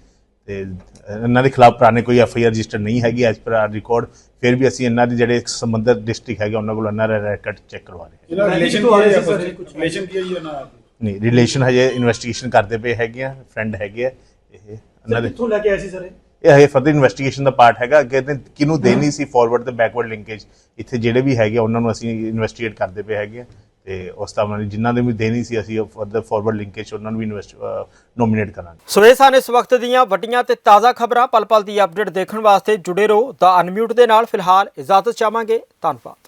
ਤੇ ਇਹਨਾਂ ਦੇ ਖਿਲਾਫ ਪੁਰਾਣੇ ਕੋਈ ਐਫ ਆਈ ਆਰ ਰਜਿਸਟਰ ਨਹੀਂ ਹੈਗੀ ਐਸ ਪਰ ਆਰ ਰਿਕਾਰਡ ਫਿਰ ਵੀ ਅਸੀਂ ਇਹਨਾਂ ਦੀ ਜਿਹੜੇ ਸੰਬੰਧਿਤ ਡਿਸਟ੍ਰਿਕਟ ਹੈਗੇ ਉਹਨਾਂ ਕੋਲ ਇਹਨਾਂ ਦਾ ਰੈਕਟ ਚੈੱਕ ਕਰਵਾ ਰਹੇ ਹਾਂ। ਇਹਨਾਂ ਰਿਲੇਸ਼ਨ ਕੀ ਹੈ ਸਰ? ਕੁਝ ਰਿਲੇਸ਼ਨ ਕੀ ਹੈ ਜੀ ਉਹਨਾਂ ਨਹੀਂ ਰਿਲੇਸ਼ਨ ਹਜੇ ਇਨਵੈਸਟੀਗੇਸ਼ਨ ਕਰਦੇ ਪਏ ਹੈਗੇ ਆ ਫਰੈਂਡ ਹੈਗੇ ਆ ਇਹ ਇਹਨਾਂ ਦੇ। ਕਿੱਥੋਂ ਲੈ ਕੇ ਆਏ ਸੀ ਸਰ ਇਹ? ਇਹ ਹਜੇ ਫਰਦਰ ਇਨਵੈਸਟੀਗੇਸ਼ਨ ਦਾ ਪਾਰਟ ਹੈਗਾ ਅੱਗੇ ਤੇ ਕਿਹਨੂੰ ਦੇਣੀ ਸੀ ਫਾਰਵਰਡ ਤੇ ਬੈਕਵਰਡ ਲਿੰਕੇਜ ਇੱਥੇ ਜਿਹੜੇ ਵੀ ਹੈਗੇ ਆ, ਉਹਨਾਂ ਨੂੰ ਅਸੀਂ ਇਨਵੈਸਟੀਗੇਟ ਕਰਦੇ ਪਏ ਹੈਗੇ ਆ। ਤੇ ਉਸ ਤਰ੍ਹਾਂ ਨਾਲ ਜਿਨ੍ਹਾਂ ਦੇ ਵੀ ਦੇਣੀ ਸੀ ਅਸੀਂ ਫਰਦਰ ਫਾਰਵਰਡ ਲਿੰਕੇਜ ਉਹਨਾਂ ਨੂੰ ਵੀ ਨੋਮੀਨੇਟ ਕਰਾਂਗੇ। ਸੋ ਇਹ ਸਨ ਇਸ ਵਕਤ ਦੀਆਂ ਵੱਡੀਆਂ ਤੇ ਤਾਜ਼ਾ ਖਬਰਾਂ ਪਲ ਪਲ ਦੀ ਅਪਡੇਟ ਦੇਖਣ ਵਾਸਤੇ ਜੁੜੇ ਰਹੋ ਦਾ ਅਨਮਿਊਟ ਦੇ ਨਾਲ। ਫਿਲਹਾਲ ਇਜਾਜ਼ਤ ਚਾਹਾਂਗੇ, ਧੰਨਵਾਦ।